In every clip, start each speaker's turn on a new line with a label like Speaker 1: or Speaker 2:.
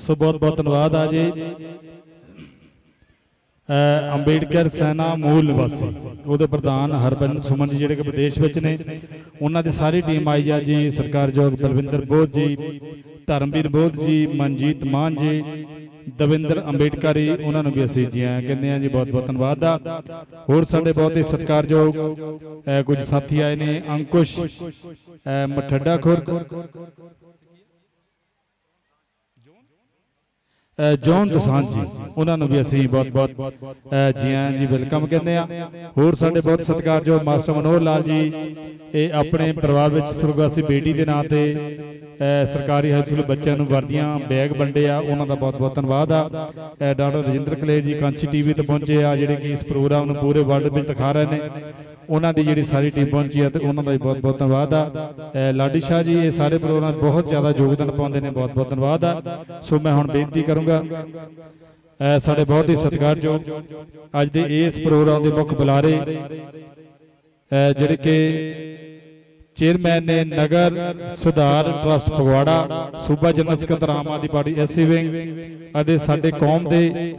Speaker 1: ਸੋ ਬਹੁਤ ਬਹੁਤ ਧੰਨਵਾਦ ਆ ਜੀ। ਅੰਬੇਡਕਰ ਸੈਨਾ ਮੂਲ ਨਿਵਾਸੀ, ਉਹਦੇ ਪ੍ਰਧਾਨ ਹਰਬੰਦ ਸੁਮਨ ਜੀ ਜਿਹੜੇ ਕਿ ਵਿਦੇਸ਼ ਵਿੱਚ ਨੇ, ਉਹਨਾਂ ਦੀ ਸਾਰੀ ਟੀਮ ਆਈ ਆ ਜੀ, ਸਰਕਾਰਯੋਗ ਬਲਵਿੰਦਰ ਬੋਧ ਜੀ, ਧਰਮਵੀਰ ਬੋਧ ਜੀ, ਮਨਜੀਤ ਮਾਨ ਜੀ, ਦਵਿੰਦਰ ਅੰਬੇਡਕਰੀ, ਉਹਨਾਂ ਨੂੰ ਵੀ ਅਸੀਂ ਜੀ ਆਇਆਂ ਕਹਿੰਦੇ ਆ ਜੀ, ਬਹੁਤ ਬਹੁਤ ਧੰਨਵਾਦ ਆ। ਹੋਰ ਸਾਡੇ ਬਹੁਤ ਹੀ ਸਤਿਕਾਰਯੋਗ ਕੁਝ ਸਾਥੀ ਆਏ ਨੇ, ਅੰਕੁਸ਼ ਮਠੱਡਾ ਖੁਰਦ ਜੌਨ ਦਸਾਂਝ ਜੀ, ਉਹਨਾਂ ਨੂੰ ਵੀ ਅਸੀਂ ਬਹੁਤ ਬਹੁਤ ਜੀ ਆਇਆਂ ਜੀ ਵੈਲਕਮ ਕਹਿੰਦੇ ਆ ਹੋਰ ਸਾਡੇ ਬਹੁਤ ਸਤਿਕਾਰਯੋਗ ਮਾਸਟਰ ਮਨੋਹਰ ਲਾਲ ਜੀ, ਇਹ ਆਪਣੇ ਪਰਿਵਾਰ ਵਿੱਚ ਸੁਰਗਾਸੀ ਬੇਟੀ ਦੇ ਨਾਂ ਤੇ ਸਰਕਾਰੀ ਹਾਈ ਸਕੂਲ ਬੱਚਿਆਂ ਨੂੰ ਵਰਦੀਆਂ ਬੈਗ ਵੰਡੇ ਆ, ਉਹਨਾਂ ਦਾ ਬਹੁਤ ਬਹੁਤ ਧੰਨਵਾਦ ਆ। ਡਾਕਟਰ ਰਜਿੰਦਰ ਕਲੇਰ ਜੀ ਕਾਂਚੀ ਟੀਵੀ ਤੇ ਪਹੁੰਚੇ ਆ, ਜਿਹੜੇ ਕਿ ਇਸ ਪ੍ਰੋਗਰਾਮ ਨੂੰ ਪੂਰੇ ਵਰਲਡ ਵਿੱਚ ਦਿਖਾ ਰਹੇ ਨੇ। ਉਹਨਾਂ ਦੀ ਜਿਹੜੀ ਸਾਰੀ ਟੀਮ ਪਹੁੰਚੀ ਆ ਤੇ ਉਹਨਾਂ ਦਾ ਵੀ ਬਹੁਤ ਬਹੁਤ ਧੰਨਵਾਦ ਆ। ਲਾਡੀ ਸ਼ਾਹ ਜੀ, ਇਹ ਸਾਰੇ ਪ੍ਰੋਗਰਾਮ ਬਹੁਤ ਜ਼ਿਆਦਾ ਯੋਗਦਾਨ ਪਾਉਂਦੇ ਨੇ, ਬਹੁਤ ਬਹੁਤ ਧੰਨਵਾਦ ਆ। ਸੋ ਮੈਂ ਹੁਣ ਬੇਨਤੀ ਕਰੂੰਗਾ ਅ, ਸਾਡੇ ਬਹੁਤ ਹੀ ਸਤਿਕਾਰਯੋਗ ਅੱਜ ਦੇ ਇਸ ਪ੍ਰੋਗਰਾਮ ਦੇ ਮੁੱਖ ਬੁਲਾਰੇ ਜਿਹੜੇ ਕਿ ਚੇਅਰਮੈਨ ਨੇ ਨਗਰ ਸੁਧਾਰ ਟਰਸਟ ਫਗਵਾੜਾ ਸੂਬਾ ਜਨਰਲ ਸਕੱਤਰ Aam Aadmi party SC wing ਅਤੇ ਸਾਡੇ ਕੌਮ ਦੇ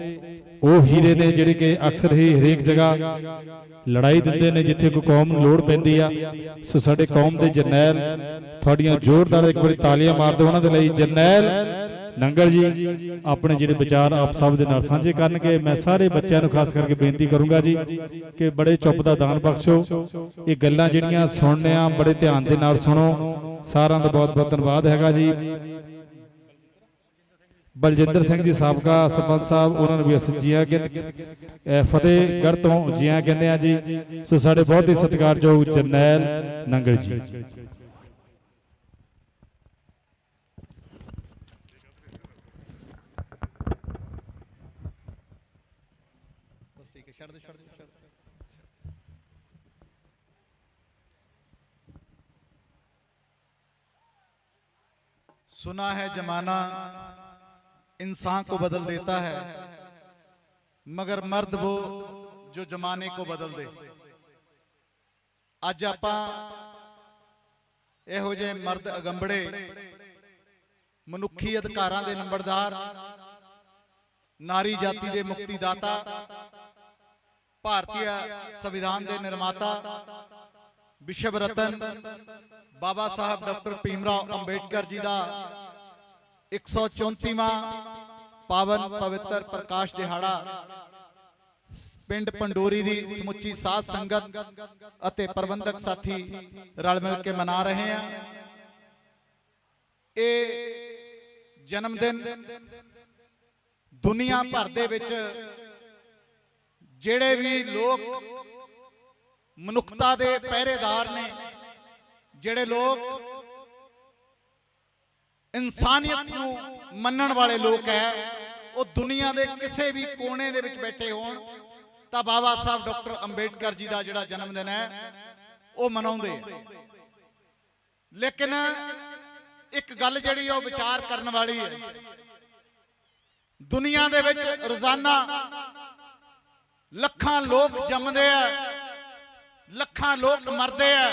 Speaker 1: ਉਹ ਹੀਰੇ ਨੇ ਜਿਹੜੇ ਕਿ ਅਕਸਰ ਹੀ ਹਰੇਕ ਜਗ੍ਹਾ ਲੜਾਈ ਦਿੰਦੇ ਨੇ ਜਿੱਥੇ ਕੋਈ ਕੌਮ ਨੂੰ ਲੋੜ ਪੈਂਦੀ ਆ। ਸੋ ਸਾਡੇ ਕੌਮ ਦੇ ਜਰਨੈਲ ਤੁਹਾਡੀਆਂ ਜ਼ੋਰਦਾਰ ਇੱਕ ਵਾਰੀ ਤਾਲੀਆਂ ਮਾਰ ਦਿਓ ਉਹਨਾਂ ਦੇ ਲਈ ਜਰਨੈਲ ਨੰਗਲ ਜੀ, ਆਪਣੇ ਜਿਹੜੇ ਵਿਚਾਰ ਆਪ ਸਭ ਦੇ ਨਾਲ ਸਾਂਝੇ ਕਰਨਗੇ, ਮੈਂ ਸਾਰੇ ਬੱਚਿਆਂ ਨੂੰ ਖਾਸ ਕਰਕੇ ਬੇਨਤੀ ਕਰੂੰਗਾ ਜੀ ਕਿ ਬੜੇ ਚੁੱਪ ਦਾ ਦਾਨ ਬਖਸ਼ੋ। ਇਹ ਗੱਲਾਂ ਜਿਹੜੀਆਂ ਸੁਣਨੇ ਆ, ਬੜੇ ਧਿਆਨ ਦੇ ਨਾਲ ਸੁਣੋ। ਸਾਰਿਆਂ ਦਾ ਬਹੁਤ ਬਹੁਤ ਧੰਨਵਾਦ ਹੈਗਾ ਜੀ। ਬਲਜਿੰਦਰ ਸਿੰਘ ਜੀ ਸਾਬਕਾ ਸਰਪੰਚ ਸਾਹਿਬ, ਉਹਨਾਂ ਨੂੰ ਵੀ ਅਸੀਂ ਜੀਆਂ ਕਿ ਫਤਿਹਗੜ੍ਹ ਤੋਂ ਜੀਆਂ ਕਹਿੰਦੇ ਆ ਜੀ। ਸੋ ਸਾਡੇ ਬਹੁਤ ਹੀ ਸਤਿਕਾਰਯੋਗ ਜਰਨੈਲ ਨੰਗਲ ਜੀ
Speaker 2: ਬਸ ਠੀਕ ਹੈ ਛੱਡ ਦੇ ਛੱਡ ਦੇ ਛੱਡ ਦੇ सुना है जमाना इंसान को बदल देता है मगर मर्द वो जो जमाने को बदल दे ਅੱਜ ਆਪਾਂ ਇਹੋ ਜਿਹੇ ਮਰਦ ਅਗੰਬੜੇ ਮਨੁੱਖੀ ਅਧਿਕਾਰਾਂ ਦੇ ਨੰਬਰਦਾਰ ਨਾਰੀ ਜਾਤੀ ਦੇ ਮੁਕਤੀ ਦਾਤਾ ਭਾਰਤੀ ਸੰਵਿਧਾਨ ਦੇ ਨਿਰਮਾਤਾ ਵਿਸ਼ਵ ਰਤਨ ਬਾਬਾ ਸਾਹਿਬ ਡਾਕਟਰ ਭੀਮਰਾਓ ਅੰਬੇਡਕਰ ਜੀ ਦਾ 134ਵਾਂ ਪਾਵਨ ਪਵਿੱਤਰ ਪ੍ਰਕਾਸ਼ ਦਿਹਾੜਾ, ਪਿੰਡ ਪੰਡੋਰੀ ਦੀ ਸਮੁੱਚੀ ਸਾਧ ਸੰਗਤ ਅਤੇ ਪ੍ਰਬੰਧਕ ਸਾਥੀ ਰਲ ਮਿਲ ਕੇ ਮਨਾ ਰਹੇ ਆ ਇਹ ਜਨਮ ਦਿਨ ਦੁਨੀਆ ਭਰ ਦੇ ਵਿੱਚ ਜਿਹੜੇ ਵੀ ਲੋਕ ਮਨੁੱਖਤਾ ਦੇ ਪਹਿਰੇਦਾਰ ਨੇ, ਜਿਹੜੇ ਲੋਕ ਇਨਸਾਨੀਅਤ ਨੂੰ ਮੰਨਣ ਵਾਲੇ ਲੋਕ ਹੈ, ਉਹ ਦੁਨੀਆ ਦੇ ਕਿਸੇ ਵੀ ਕੋਨੇ ਦੇ ਵਿੱਚ ਬੈਠੇ ਹੋਣ, ਤਾਂ ਬਾਬਾ ਸਾਹਿਬ ਡਾਕਟਰ ਅੰਬੇਡਕਰ ਜੀ ਦਾ ਜਿਹੜਾ ਜਨਮ ਦਿਨ ਹੈ, ਉਹ ਮਨਾਉਂਦੇ ਲੇਕਿਨ ਇੱਕ ਗੱਲ ਜਿਹੜੀ ਆ, ਉਹ ਵਿਚਾਰ ਕਰਨ ਵਾਲੀ ਹੈ। ਦੁਨੀਆ ਦੇ ਵਿੱਚ ਰੋਜ਼ਾਨਾ ਲੱਖਾਂ ਲੋਕ ਜੰਮਦੇ ਆ ਲੱਖਾਂ ਲੋਕ ਮਰਦੇ ਆ।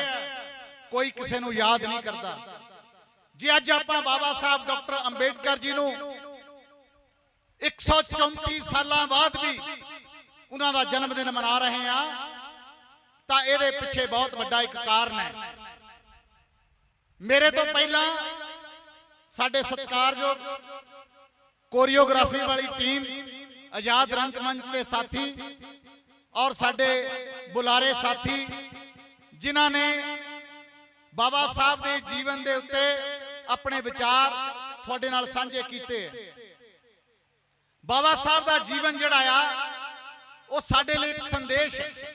Speaker 2: ਕੋਈ ਕਿਸੇ ਨੂੰ ਯਾਦ ਨਹੀਂ ਕਰਦਾ। ਜੇ ਅੱਜ ਆਪਾਂ ਬਾਬਾ ਸਾਹਿਬ ਡਾਕਟਰ ਅੰਬੇਡਕਰ ਜੀ ਨੂੰ 134 ਸਾਲਾਂ ਬਾਅਦ ਵੀ ਉਹਨਾਂ ਦਾ ਜਨਮ ਦਿਨ ਮਨਾ ਰਹੇ ਆ ਤਾਂ ਇਹਦੇ ਪਿੱਛੇ ਬਹੁਤ ਵੱਡਾ ਇੱਕ ਕਾਰਨ ਹੈ। ਮੇਰੇ ਤੋਂ ਪਹਿਲਾਂ ਸਾਡੇ ਸਤਿਕਾਰਯੋਗ ਕੋਰੀਓਗ੍ਰਾਫੀ ਵਾਲੀ ਟੀਮ ਆਜ਼ਾਦ ਰੰਗ ਮੰਚ ਦੇ ਸਾਥੀ ਔਰ ਸਾਡੇ ਬੁਲਾਰੇ ਸਾਥੀ, ਜਿਨ੍ਹਾਂ ਨੇ ਬਾਬਾ ਸਾਹਿਬ ਦੇ ਜੀਵਨ ਦੇ ਉੱਤੇ ਆਪਣੇ ਵਿਚਾਰ ਤੁਹਾਡੇ ਨਾਲ ਸਾਂਝੇ ਕੀਤੇ ਬਾਬਾ ਸਾਹਿਬ ਦਾ ਜੀਵਨ ਜਿਹੜਾ ਆ, ਉਹ ਸਾਡੇ ਲਈ ਇੱਕ ਸੰਦੇਸ਼ ਹੈ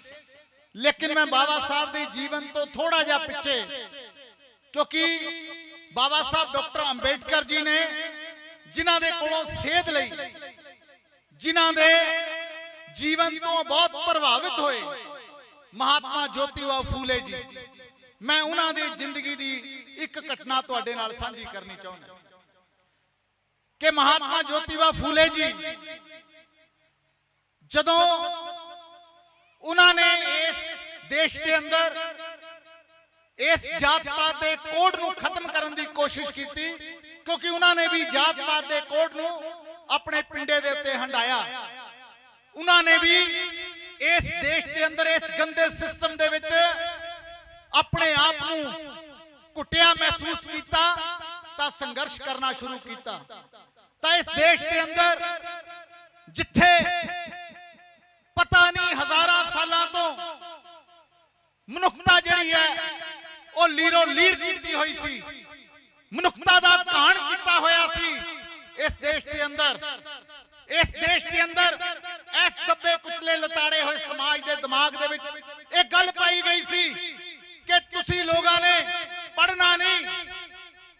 Speaker 2: ਲੇਕਿਨ ਮੈਂ ਬਾਬਾ ਸਾਹਿਬ ਦੇ ਜੀਵਨ ਤੋਂ ਥੋੜਾ ਜਿਹਾ ਪਿੱਛੇ, ਕਿਉਂਕਿ ਬਾਬਾ ਸਾਹਿਬ ਡਾਕਟਰ ਅੰਬੇਡਕਰ ਜੀ ਨੇ, ਜਿਨ੍ਹਾਂ ਦੇ ਕੋਲੋਂ ਸੇਧ ਲਈ, ਜਿਨ੍ਹਾਂ ਦੇ ਜੀਵਨ ਤੋਂ ਬਹੁਤ ਪ੍ਰਭਾਵਿਤ ਹੋਏ। ਮਹਾਤਮਾ ਜੋਤੀਬਾ ਫੂਲੇ ਜੀ, ਮੈਂ ਉਹਨਾਂ ਦੀ ਜ਼ਿੰਦਗੀ ਦੀ ਇੱਕ ਘਟਨਾ ਤੁਹਾਡੇ ਨਾਲ ਸਾਂਝੀ ਕਰਨੀ ਚਾਹੁੰਦਾ ਕਿ ਮਹਾਤਮਾ ਜੋਤੀਬਾ ਫੂਲੇ ਜੀ, ਜਦੋਂ ਉਹਨਾਂ ਨੇ ਇਸ ਦੇਸ਼ ਦੇ ਅੰਦਰ ਇਸ ਜਾਤ ਪਾਤ ਦੇ ਕੋਡ ਨੂੰ ਖਤਮ ਕਰਨ ਦੀ ਕੋਸ਼ਿਸ਼ ਕੀਤੀ, ਕਿਉਂਕਿ ਉਹਨਾਂ ਨੇ ਵੀ ਜਾਤ ਪਾਤ ਦੇ ਕੋਡ ਨੂੰ ਆਪਣੇ ਪਿੰਡੇ ਦੇ ਉੱਤੇ ਹੰਡਾਇਆ। ਉਹਨਾਂ ਨੇ ਵੀ ਇਸ ਦੇਸ਼ ਦੇ ਅੰਦਰ, ਇਸ ਗੰਦੇ ਸਿਸਟਮ ਦੇ ਵਿੱਚ ਆਪਣੇ ਆਪ ਨੂੰ ਕੁੱਟਿਆ ਮਹਿਸੂਸ ਕੀਤਾ ਤਾਂ ਸੰਘਰਸ਼ ਕਰਨਾ ਸ਼ੁਰੂ ਕੀਤਾ। ਤਾਂ ਇਸ ਦੇਸ਼ ਦੇ ਅੰਦਰ ਜਿੱਥੇ ਪਤਾ ਨਹੀਂ ਹਜ਼ਾਰਾਂ ਸਾਲਾਂ ਤੋਂ ਮਨੁੱਖਤਾ ਜਿਹੜੀ ਹੈ, ਉਹ ਲੀਰੋ ਲੀਰ ਕੀਤੀ ਹੋਈ ਸੀ। ਮਨੁੱਖਤਾ ਦਾ ਘਾਣ ਕੀਤਾ ਹੋਇਆ ਸੀ ਇਸ ਦੇਸ਼ ਦੇ ਅੰਦਰ। ਇਸ ਦੇਸ਼ ਦੇ ਅੰਦਰ ਇਸ ਦੱਬੇ ਕੁਚਲੇ ਲਤਾੜੇ ਹੋਏ ਸਮਾਜ ਦੇ ਦਿਮਾਗ ਦੇ ਵਿੱਚ ਇਹ ਗੱਲ ਪਾਈ ਗਈ ਸੀ ਕਿ ਤੁਸੀਂ ਲੋਕਾਂ ਨੇ ਪੜਨਾ ਨਹੀਂ।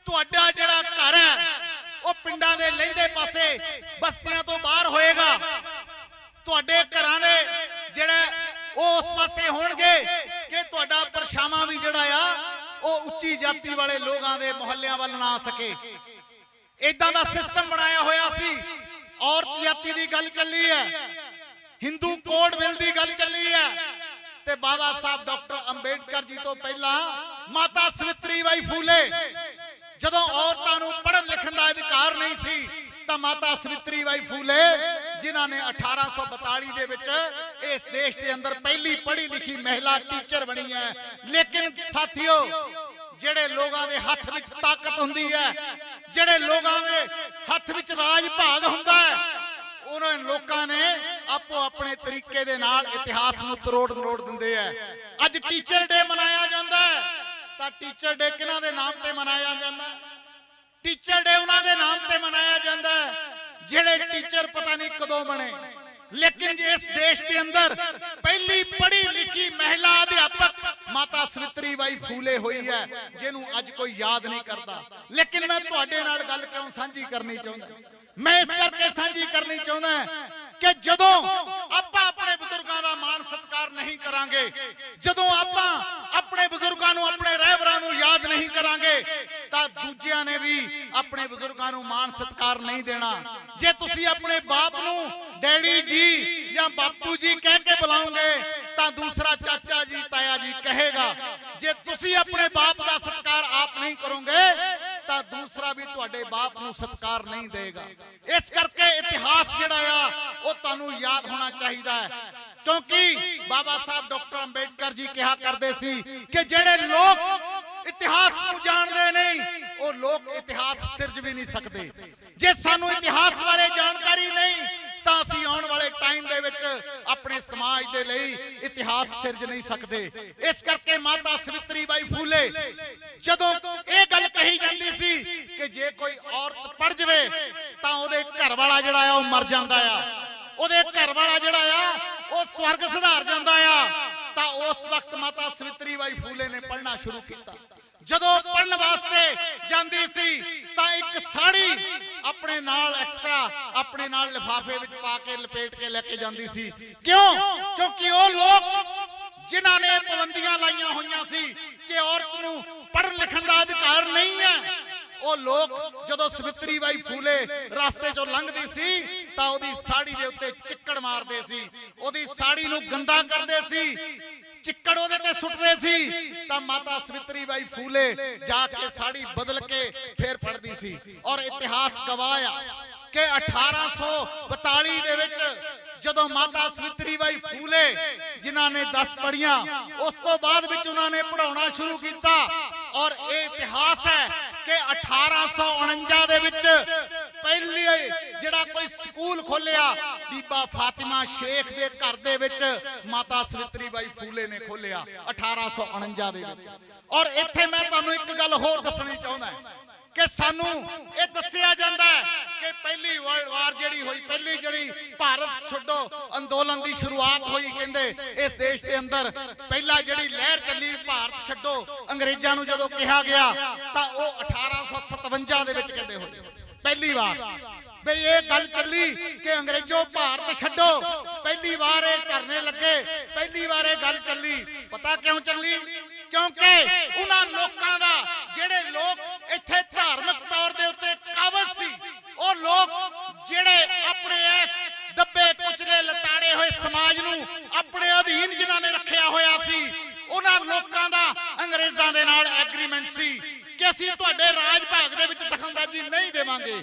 Speaker 2: ਤੁਹਾਡਾ ਜਿਹੜਾ ਘਰ ਹੈ, ਉਹ ਪਿੰਡਾਂ ਦੇ ਲਹਿੰਦੇ ਪਾਸੇ ਬਸਤੀਆਂ ਤੋਂ ਬਾਹਰ ਹੋਏਗਾ। ਤੁਹਾਡੇ ਘਰਾਂ ਦੇ ਜਿਹੜੇ ਉਹ ਉਸ ਪਾਸੇ ਹੋਣਗੇ ਕਿ ਤੁਹਾਡਾ ਪਰਛਾਵਾਂ ਵੀ ਜਿਹੜਾ ਆ, ਉਹ ਉੱਚੀ ਜਾਤੀ ਵਾਲੇ ਲੋਕਾਂ ਦੇ ਮੁਹੱਲਿਆਂ ਵੱਲ ਨਾ ਸਕੇ। ਇਦਾਂ ਦਾ ਸਿਸਟਮ ਬਣਾਇਆ ਹੋਇਆ ਸੀ। ਔਰਤ ਜਾਤੀ ਦੀ ਗੱਲ ਚੱਲੀ ਹੈ। ਹਿੰਦੂ ਕੋਡ ਬਿੱਲ ਦੀ ਗੱਲ ਚੱਲੀ ਹੈ ਤੇ ਬਾਬਾ ਸਾਹਿਬ ਡਾਕਟਰ ਅੰਬੇਡਕਰ ਜੀ ਤੋਂ ਪਹਿਲਾਂ ਮਾਤਾ ਸਵਿਤਰੀ ਬਾਈ ਫੂਲੇ, ਜਦੋਂ ਔਰਤਾਂ ਨੂੰ ਪੜ੍ਹਨ ਲਿਖਣ ਦਾ ਅਧਿਕਾਰ ਨਹੀਂ ਸੀ, ਤਾਂ ਮਾਤਾ ਸਵਿਤਰੀ ਬਾਈ ਫੂਲੇ, ਜਿਨ੍ਹਾਂ ਨੇ 1842 ਦੇ ਵਿੱਚ ਇਸ ਦੇਸ਼ ਦੇ ਅੰਦਰ ਪਹਿਲੀ ਪੜ੍ਹੀ ਲਿਖੀ ਮਹਿਲਾ ਟੀਚਰ ਬਣੀ ਹੈ। ਲੇਕਿਨ ਸਾਥੀਓ, ਜਿਹੜੇ ਲੋਕਾਂ ਦੇ ਹੱਥ ਵਿੱਚ ਤਾਕਤ ਹੁੰਦੀ ਹੈ, ਜਿਹੜੇ ਲੋਕਾਂ ਦੇ ਹੱਥ ਵਿੱਚ ਰਾਜ ਭਾਗ ਹੁੰਦਾ ਹੈ, ਉਹਨਾਂ ਲੋਕਾਂ ਨੇ ਆਪੋ ਆਪਣੇ ਤਰੀਕੇ ਦੇ ਨਾਲ ਇਤਿਹਾਸ ਨੂੰ ਤਰੋੜ ਮਰੋੜ ਦਿੰਦੇ ਆ। ਅੱਜ ਟੀਚਰ ਡੇ ਮਨਾਇਆ ਜਾਂਦਾ ਹੈ। ਤਾਂ ਟੀਚਰ ਡੇ ਕਿਹਨਾਂ ਦੇ ਨਾਮ ਤੇ ਮਨਾਇਆ ਜਾਂਦਾ? ਟੀਚਰ ਡੇ ਉਹਨਾਂ ਦੇ ਨਾਮ ਤੇ ਮਨਾਇਆ ਜਾਂਦਾ ਜਿਹੜੇ ਟੀਚਰ ਪਤਾ ਨਹੀਂ ਕਦੋਂ ਬਣੇ। ਲੇਕਿਨ ਇਸ ਦੇਸ਼ ਦੇ ਅੰਦਰ ਪਹਿਲੀ ਪੜ੍ਹੀ ਲਿਖੀ ਮਹਿਲਾ ਅਧਿਆਪਕ ਮਾਤਾ ਸਵਿਤਰੀ ਬਾਈ ਫੂਲੇ ਹੋਈ ਹੈ, ਜਿਹਨੂੰ ਅੱਜ ਕੋਈ ਯਾਦ ਨਹੀਂ ਕਰਦਾ। ਲੇਕਿਨ ਮੈਂ ਤੁਹਾਡੇ ਨਾਲ ਗੱਲ ਕਿਉਂ ਸਾਂਝੀ ਕਰਨੀ ਚਾਹੁੰਦਾ? ਮੈਂ ਇਸ ਕਰਕੇ ਸਾਂਝੀ ਕਰਨੀ ਚਾਹੁੰਦਾ ਕਿ ਜਦੋਂ ਆਪਾਂ ਆਪਣੇ ਬਜ਼ੁਰਗਾਂ ਦਾ ਮਾਣ ਸਤਿਕਾਰ ਨਹੀਂ ਕਰਾਂਗੇ, ਜਦੋਂ ਆਪਾਂ ਆਪਣੇ ਬਜ਼ੁਰਗਾਂ ਨੂੰ ਆਪਣੇ ਰਹਿਬਰਾਂ ਨੂੰ ਯਾਦ ਨਹੀਂ ਕਰਾਂਗੇ, ਤਾਂ ਦੂਜਿਆਂ ਨੇ ਵੀ ਆਪਣੇ ਬਜ਼ੁਰਗਾਂ ਨੂੰ ਮਾਣ ਸਤਿਕਾਰ ਨਹੀਂ ਦੇਣਾ। ਜੇ ਤੁਸੀਂ ਆਪਣੇ ਬਾਪ ਨੂੰ ਡੈਡੀ ਜੀ ਜਾਂ ਬਾਪੂ ਜੀ ਕਹਿ ਕੇ ਬੁਲਾਓਗੇ, ਤਾਂ ਦੂਸਰਾ ਚਾਚਾ ਜੀ, ਤਾਇਆ ਜੀ ਕਹੇਗਾ, ਜੇ ਤੁਸੀਂ ਆਪਣੇ ਬਾਪ ਦਾ ਸਤਿਕਾਰ ਆਪ ਨਹੀਂ ਕਰੋਗੇ ਤਾਂ ਦੂਸਰਾ ਵੀ ਤੁਹਾਡੇ ਬਾਪ ਨੂੰ ਸਤਿਕਾਰ ਨਹੀਂ ਦੇਗਾ। ਇਸ ਕਰਕੇ ਇਤਿਹਾਸ ਜਿਹੜਾ ਆ, ਉਹ ਤੁਹਾਨੂੰ ਯਾਦ ਹੋਣਾ ਚਾਹੀਦਾ ਹੈ। ਕਿਉਂਕਿ ਬਾਬਾ ਸਾਹਿਬ ਡਾਕਟਰ ਅੰਬੇਡਕਰ ਜੀ ਕਿਹਾ ਕਰਦੇ ਸੀ ਕਿ ਜਿਹੜੇ ਲੋਕ ਇਤਿਹਾਸ ਨੂੰ ਜਾਣਦੇ ਨਹੀਂ, ਉਹ ਲੋਕ ਇਤਿਹਾਸ ਸਿਰਜ ਵੀ ਨਹੀਂ ਸਕਦੇ। ਜੇ ਸਾਨੂੰ ਇਤਿਹਾਸ ਬਾਰੇ ਜਾਣਕਾਰੀ ਆਪਣੇ ਸਮਾਜ ਦੇ ਲਈ ਇਤਿਹਾਸ ਸਿਰਜ ਨਹੀਂ ਸਕਦੇ। ਇਸ ਕਰਕੇ ਮਾਤਾ ਸਵਿਤਰੀ ਬਾਈ ਫੂਲੇ, ਜਦੋਂ ਇਹ ਗੱਲ ਕਹੀ ਜਾਂਦੀ ਸੀ ਕਿ ਜੇ ਕੋਈ ਔਰਤ ਪੜ ਜਵੇ, ਤਾਂ ਉਹਦੇ ਘਰ ਵਾਲਾ ਜਿਹੜਾ ਆ, ਉਹ ਮਰ ਜਾਂਦਾ ਆ। ਉਹਦੇ ਘਰ ਵਾਲਾ ਜਿਹੜਾ ਆ, ਉਹ ਸਵਰਗ ਸੁਧਾਰ ਜਾਂਦਾ ਆ। ਤਾਂ ਉਸ ਵਕਤ ਮਾਤਾ ਸਵਿਤਰੀ ਬਾਈ ਫੂਲੇ ਨੇ ਪੜ੍ਹਨਾ ਸ਼ੁਰੂ ਕੀਤਾ। ਜਦੋਂ ਪੜਨ ਵਾਸਤੇ ਜਾਂਦੀ ਸੀ, ਤਾਂ ਇੱਕ ਸਾੜੀ ਆਪਣੇ ਨਾਲ ਐਕਸਟਰਾ ਆਪਣੇ ਨਾਲ ਲਿਫਾਫੇ ਵਿੱਚ ਪਾ ਕੇ, ਲਪੇਟ ਕੇ ਲੈ ਕੇ ਜਾਂਦੀ ਸੀ। ਕਿਉਂ? ਕਿਉਂਕਿ ਉਹ ਲੋਕ ਜਿਨ੍ਹਾਂ ਨੇ ਪਾਬੰਦੀਆਂ ਲਾਈਆਂ ਹੋਈਆਂ ਸੀ ਕਿ ਔਰਤ ਨੂੰ ਪੜ੍ਹਨ ਲਿਖਣ ਦਾ ਅਧਿਕਾਰ ਨਹੀਂ ਹੈ, ਉਹ ਲੋਕ ਜਦੋਂ ਸਵਿਤਰੀ ਬਾਈ ਫੂਲੇ ਰਸਤੇ ਚੋਂ ਲੰਘਦੀ ਸੀ, ਤਾਂ ਉਹਦੀ ਸਾੜੀ ਦੇ ਉੱਤੇ ਚਿੱਕੜ ਮਾਰਦੇ ਸੀ। ਉਹਦੀ ਸਾੜੀ ਨੂੰ ਗੰਦਾ ਕਰਦੇ ਸੀ। ਚਿੱਕੜ ਉਹਦੇ ਤੇ ਸੁੱਟਦੇ ਸੀ, ਤਾਂ ਮਾਤਾ ਸਵਿਤਰੀ ਬਾਈ ਫੂਲੇ ਜਾ ਕੇ ਸਾੜੀ ਬਦਲ ਕੇ ਫੇਰ ਫੜਦੀ ਸੀ। ਔਰ ਇਤਿਹਾਸ ਗਵਾਹ ਆ ਕਿ 1842 ਦੇ ਵਿੱਚ ਜਦੋਂ ਮਾਤਾ ਸਵਿਤਰੀ ਬਾਈ ਫੂਲੇ, ਜਿਨ੍ਹਾਂ ਨੇ 10 ਪੜੀਆਂ ਉਸ ਤੋਂ ਬਾਅਦ ਵਿੱਚ ਉਹਨਾਂ ਨੇ ਪੜਾਉਣਾ ਸ਼ੁਰੂ ਕੀਤਾ। ਔਰ ਇਹ ਇਤਿਹਾਸ ਹੈ ਕਿ 1849 ਦੇ ਵਿੱਚ ਪਹਿਲੀ ਜਿਹੜਾ ਕੋਈ ਸਕੂਲ ਖੋਲਿਆ, ਬੀਬਾ ਫਾਤਿਮਾ ਸ਼ੇਖ ਦੇ ਘਰ ਦੇ ਵਿੱਚ ਮਾਤਾ ਸਵਿਤਰੀ ਬਾਈ ਫੂਲੇ ਨੇ ਖੋਲਿਆ 1849 ਦੇ ਵਿੱਚ। ਔਰ ਇੱਥੇ ਮੈਂ ਤੁਹਾਨੂੰ ਇੱਕ ਗੱਲ ਹੋਰ ਦੱਸਣੀ ਚਾਹੁੰਦਾ ਕਿ ਸਾਨੂੰ ਇਹ ਦੱਸਿਆ ਜਾਂਦਾ ਹੈ ਕਿ ਪਹਿਲੀ ਵਰਲਡ ਵਾਰ ਜਿਹੜੀ ਹੋਈ, ਪਹਿਲੀ ਜਿਹੜੀ ਭਾਰਤ ਛੱਡੋ, ਅੰਦੋਲਨ ਦੀ ਸ਼ੁਰੂਆਤ ਹੋਈ, ਕਹਿੰਦੇ ਇਸ ਦੇਸ਼ ਦੇ ਅੰਦਰ ਪਹਿਲਾ ਜਿਹੜੀ ਲਹਿਰ ਚੱਲੀ, ਭਾਰਤ ਛੱਡੋ, ਅੰਗਰੇਜ਼ਾਂ ਨੂੰ ਜਦੋਂ ਕਿਹਾ ਗਿਆ ਤਾਂ ਉਹ 1857 ਦੇ ਵਿੱਚ ਕਹਿੰਦੇ ਹੋਏ। ਪਹਿਲੀ ਵਾਰ। ਬਈ ਇਹ ਗੱਲ ਚੱਲੀ ਕਿ ਅੰਗਰੇਜ਼ੋ ਭਾਰਤ ਛੱਡੋ। ਪਹਿਲੀ ਵਾਰ ਇਹ ਧਰਨੇ ਲੱਗੇ। ਪਹਿਲੀ ਵਾਰ ਇਹ ਗੱਲ ਚੱਲੀ। ਪਤਾ ਕਿਉਂ ਚੱਲੀ? ਕਿਉਂਕਿ ਉਹਨਾਂ ਲੋਕਾਂ ਦਾ ਜਿਹੜੇ ਲੋਕ ਇੱਥੇ ਧਾਰਮਿਕ ਤੌਰ ਦੇ ਉੱਤੇ ਕਾਬਜ਼ ਸੀ, ਉਹ ਲੋਕ ਜਿਹੜੇ ਆਪਣੇ ਇਸ ਦੱਬੇ ਕੁਚਲੇ ਲਤਾੜੇ ਹੋਏ ਸਮਾਜ ਨੂੰ ਆਪਣੇ ਅਧੀਨ ਜਿਨ੍ਹਾਂ ਨੇ ਰੱਖਿਆ ਹੋਇਆ ਸੀ, ਉਹਨਾਂ ਲੋਕਾਂ ਦਾ ਅੰਗਰੇਜ਼ਾਂ ਦੇ ਨਾਲ ਐਗਰੀਮੈਂਟ ਸੀ। ਕਿ ਅਸੀਂ ਤੁਹਾਡੇ ਰਾਜ ਭਾਗ ਦੇ ਵਿੱਚ ਦਖਲਅੰਦਾਜ਼ੀ ਨਹੀਂ ਦੇਵਾਂਗੇ।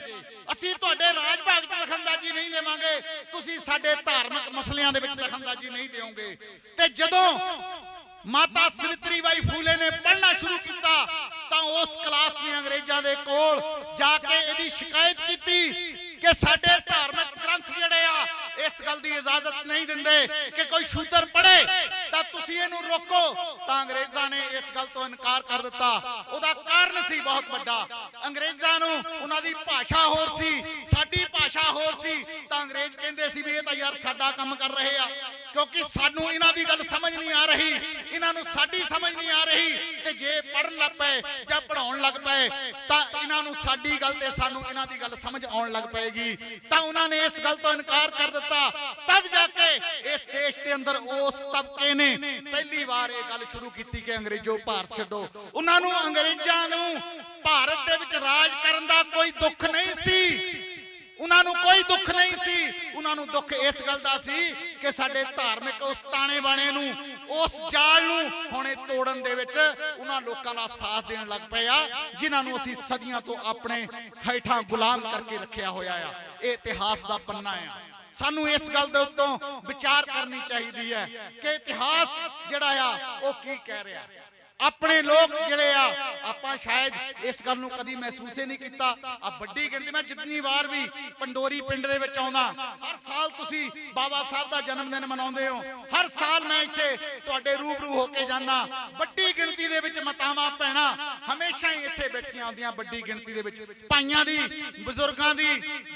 Speaker 2: ਅਸੀਂ ਤੁਹਾਡੇ ਰਾਜ ਭਾਗ 'ਚ ਦਖਲਅੰਦਾਜ਼ੀ ਨਹੀਂ ਦੇਵਾਂਗੇ। ਤੁਸੀਂ ਸਾਡੇ ਧਾਰਮਿਕ ਮਸਲਿਆਂ ਦੇ ਵਿੱਚ ਦਖਲਅੰਦਾਜ਼ੀ ਨਹੀਂ ਦਿਓਗੇ। ਤੇ ਜਦੋਂ ਮਾਤਾ ਸਵਿਤਰੀ ਬਾਈ ਫੂਲੇ ਨੇ ਪੜ੍ਹਨਾ ਸ਼ੁਰੂ ਕੀਤਾ, ਤਾਂ ਉਸ ਕਲਾਸ ਨੇ ਅੰਗਰੇਜ਼ਾਂ ਦੇ ਕੋਲ ਜਾ ਕੇ ਇਹਦੀ ਸ਼ਿਕਾਇਤ ਕੀਤੀ ਕਿ ਸਾਡੇ ਧਾਰਮਿਕ ਗ੍ਰੰਥ ਜਿਹੜੇ ਆ, ਇਸ ਗੱਲ ਦੀ ਇਜਾਜ਼ਤ ਨਹੀਂ ਦਿੰਦੇ ਕਿ ਕੋਈ ਸ਼ੂਦਰ ਪੜ੍ਹੇ, ਤਾਂ ਤੁਸੀਂ ਇਹਨੂੰ ਰੋਕੋ। ਤਾਂ ਅੰਗਰੇਜ਼ਾਂ ਨੇ ਇਸ ਗੱਲ ਤੋਂ ਇਨਕਾਰ ਕਰ ਦਿੱਤਾ। ਉਹਦਾ ਕਾਰਨ ਸੀ ਬਹੁਤ ਵੱਡਾ। ਅੰਗਰੇਜ਼ਾਂ ਨੂੰ ਉਹਨਾਂ ਦੀ ਭਾਸ਼ਾ ਹੋਰ ਸੀ, ਸਾਡੀ ਭਾਸ਼ਾ ਹੋਰ ਸੀ। ਤਾਂ ਅੰਗਰੇਜ਼ ਕਹਿੰਦੇ ਸੀ ਵੀ ਇਹ ਤਾਂ ਯਾਰ ਸਾਡਾ ਕੰਮ ਕਰ ਰਹੇ ਆ। ਕਿਉਂਕਿ ਸਾਨੂੰ ਇਹਨਾਂ ਦੀ ਗੱਲ ਸਮਝ ਨਹੀਂ ਆ ਰਹੀ। ਇਹਨਾਂ ਨੂੰ ਸਾਡੀ ਸਮਝ ਨਹੀਂ ਆ ਰਹੀ ਤੇ ਜੇ ਪੜਨ ਲੱਗ ਪਏ ਜਾਂ ਪੜਾਉਣ ਲੱਗ ਪਏ, ਤਾਂ ਇਹਨਾਂ ਨੂੰ ਸਾਡੀ ਗੱਲ ਤੇ ਸਾਨੂੰ ਇਹਨਾਂ ਦੀ ਗੱਲ ਸਮਝ ਆਉਣ ਲੱਗ ਪਏਗੀ। ਤਾਂ ਉਹਨਾਂ ਨੇ ਇਸ ਗੱਲ ਤੋਂ ਇਨਕਾਰ ਕਰ ਦਿੱਤਾ। ਤਦ ਜਾ ਕੇ ਇਸ ਦੇਸ਼ ਦੇ ਅੰਦਰ ਉਸ ਤਬਕੇ ਨੇ ਪਹਿਲੀ ਵਾਰ ਇਹ ਗੱਲ ਸ਼ੁਰੂ ਕੀਤੀ ਕਿ ਅੰਗਰੇਜ਼ੋ ਭਾਰਤ ਛੱਡੋ। ਉਹਨਾਂ ਨੂੰ ਅੰਗਰੇਜ਼ਾਂ ਨੂੰ ਭਾਰਤ ਦੇ ਵਿੱਚ ਰਾਜ ਕਰਨ ਦਾ ਕੋਈ ਦੁੱਖ ਨਹੀਂ ਸੀ। ਉਹਨਾਂ ਨੂੰ ਕੋਈ ਦੁੱਖ ਨਹੀਂ ਸੀ। ਉਹਨਾਂ ਨੂੰ ਦੁੱਖ ਇਸ ਗੱਲ ਦਾ ਸੀ ਕਿ ਸਾਡੇ ਧਾਰਮਿਕ ਉਸ ਤਾਣੇ ਬਾਣੇ ਨੂੰ, ਉਸ ਜਾਲ ਨੂੰ ਹੁਣੇ ਤੋੜਨ ਦੇ ਵਿੱਚ ਉਹਨਾਂ ਲੋਕਾਂ ਦਾ ਸਾਥ ਦੇਣ ਲੱਗ ਪਏ ਆ, ਜਿਨ੍ਹਾਂ ਨੂੰ ਅਸੀਂ ਸਦੀਆਂ ਤੋਂ ਆਪਣੇ ਹੇਠਾਂ ਗੁਲਾਮ ਕਰਕੇ ਰੱਖਿਆ ਹੋਇਆ ਆ। ਇਹ ਇਤਿਹਾਸ ਦਾ ਪੰਨਾ ਆ। ਸਾਨੂੰ ਇਸ ਗੱਲ ਦੇ ਉੱਤੋਂ ਵਿਚਾਰ ਕਰਨੀ ਚਾਹੀਦੀ ਹੈ ਕਿ ਇਤਿਹਾਸ ਜਿਹੜਾ ਆ, ਉਹ ਕੀ ਕਹਿ ਰਿਹਾ? ਆਪਣੇ ਲੋਕ ਜਿਹੜੇ ਆ ਆਪਾਂ ਸ਼ਾਇਦ ਇਸ ਗੱਲ ਨੂੰ ਕਦੀ ਮਹਿਸੂਸ ਹੀ ਨਹੀਂ ਕੀਤਾ। ਆ ਵੱਡੀ ਗਿਣਤੀ ਮੈਂ ਜਿੰਨੀ ਵਾਰ ਵੀ ਪੰਡੋਰੀ ਪਿੰਡ ਦੇ ਵਿੱਚ ਆਉਂਦਾ ਹਰ ਸਾਲ ਤੁਸੀਂ ਬਾਬਾ ਸਾਹਿਬ ਦਾ ਜਨਮ ਦਿਨ ਮਨਾਉਂਦੇ ਹੋ। ਹਰ ਸਾਲ ਮੈਂ ਇੱਥੇ ਤੁਹਾਡੇ ਰੂਬਰੂ ਹੋ ਕੇ ਜਾਂਦਾ। ਵੱਡੀ ਗਿਣਤੀ ਦੇ ਵਿੱਚ ਮਤਾਵਾਂ ਪੈਣਾ ਹਮੇਸ਼ਾ ਹੀ ਇੱਥੇ ਬੈਠੀਆਂ ਹੁੰਦੀਆਂ ਵੱਡੀ ਗਿਣਤੀ ਦੇ ਵਿੱਚ। ਭਾਈਆਂ ਦੀ, ਬਜ਼ੁਰਗਾਂ ਦੀ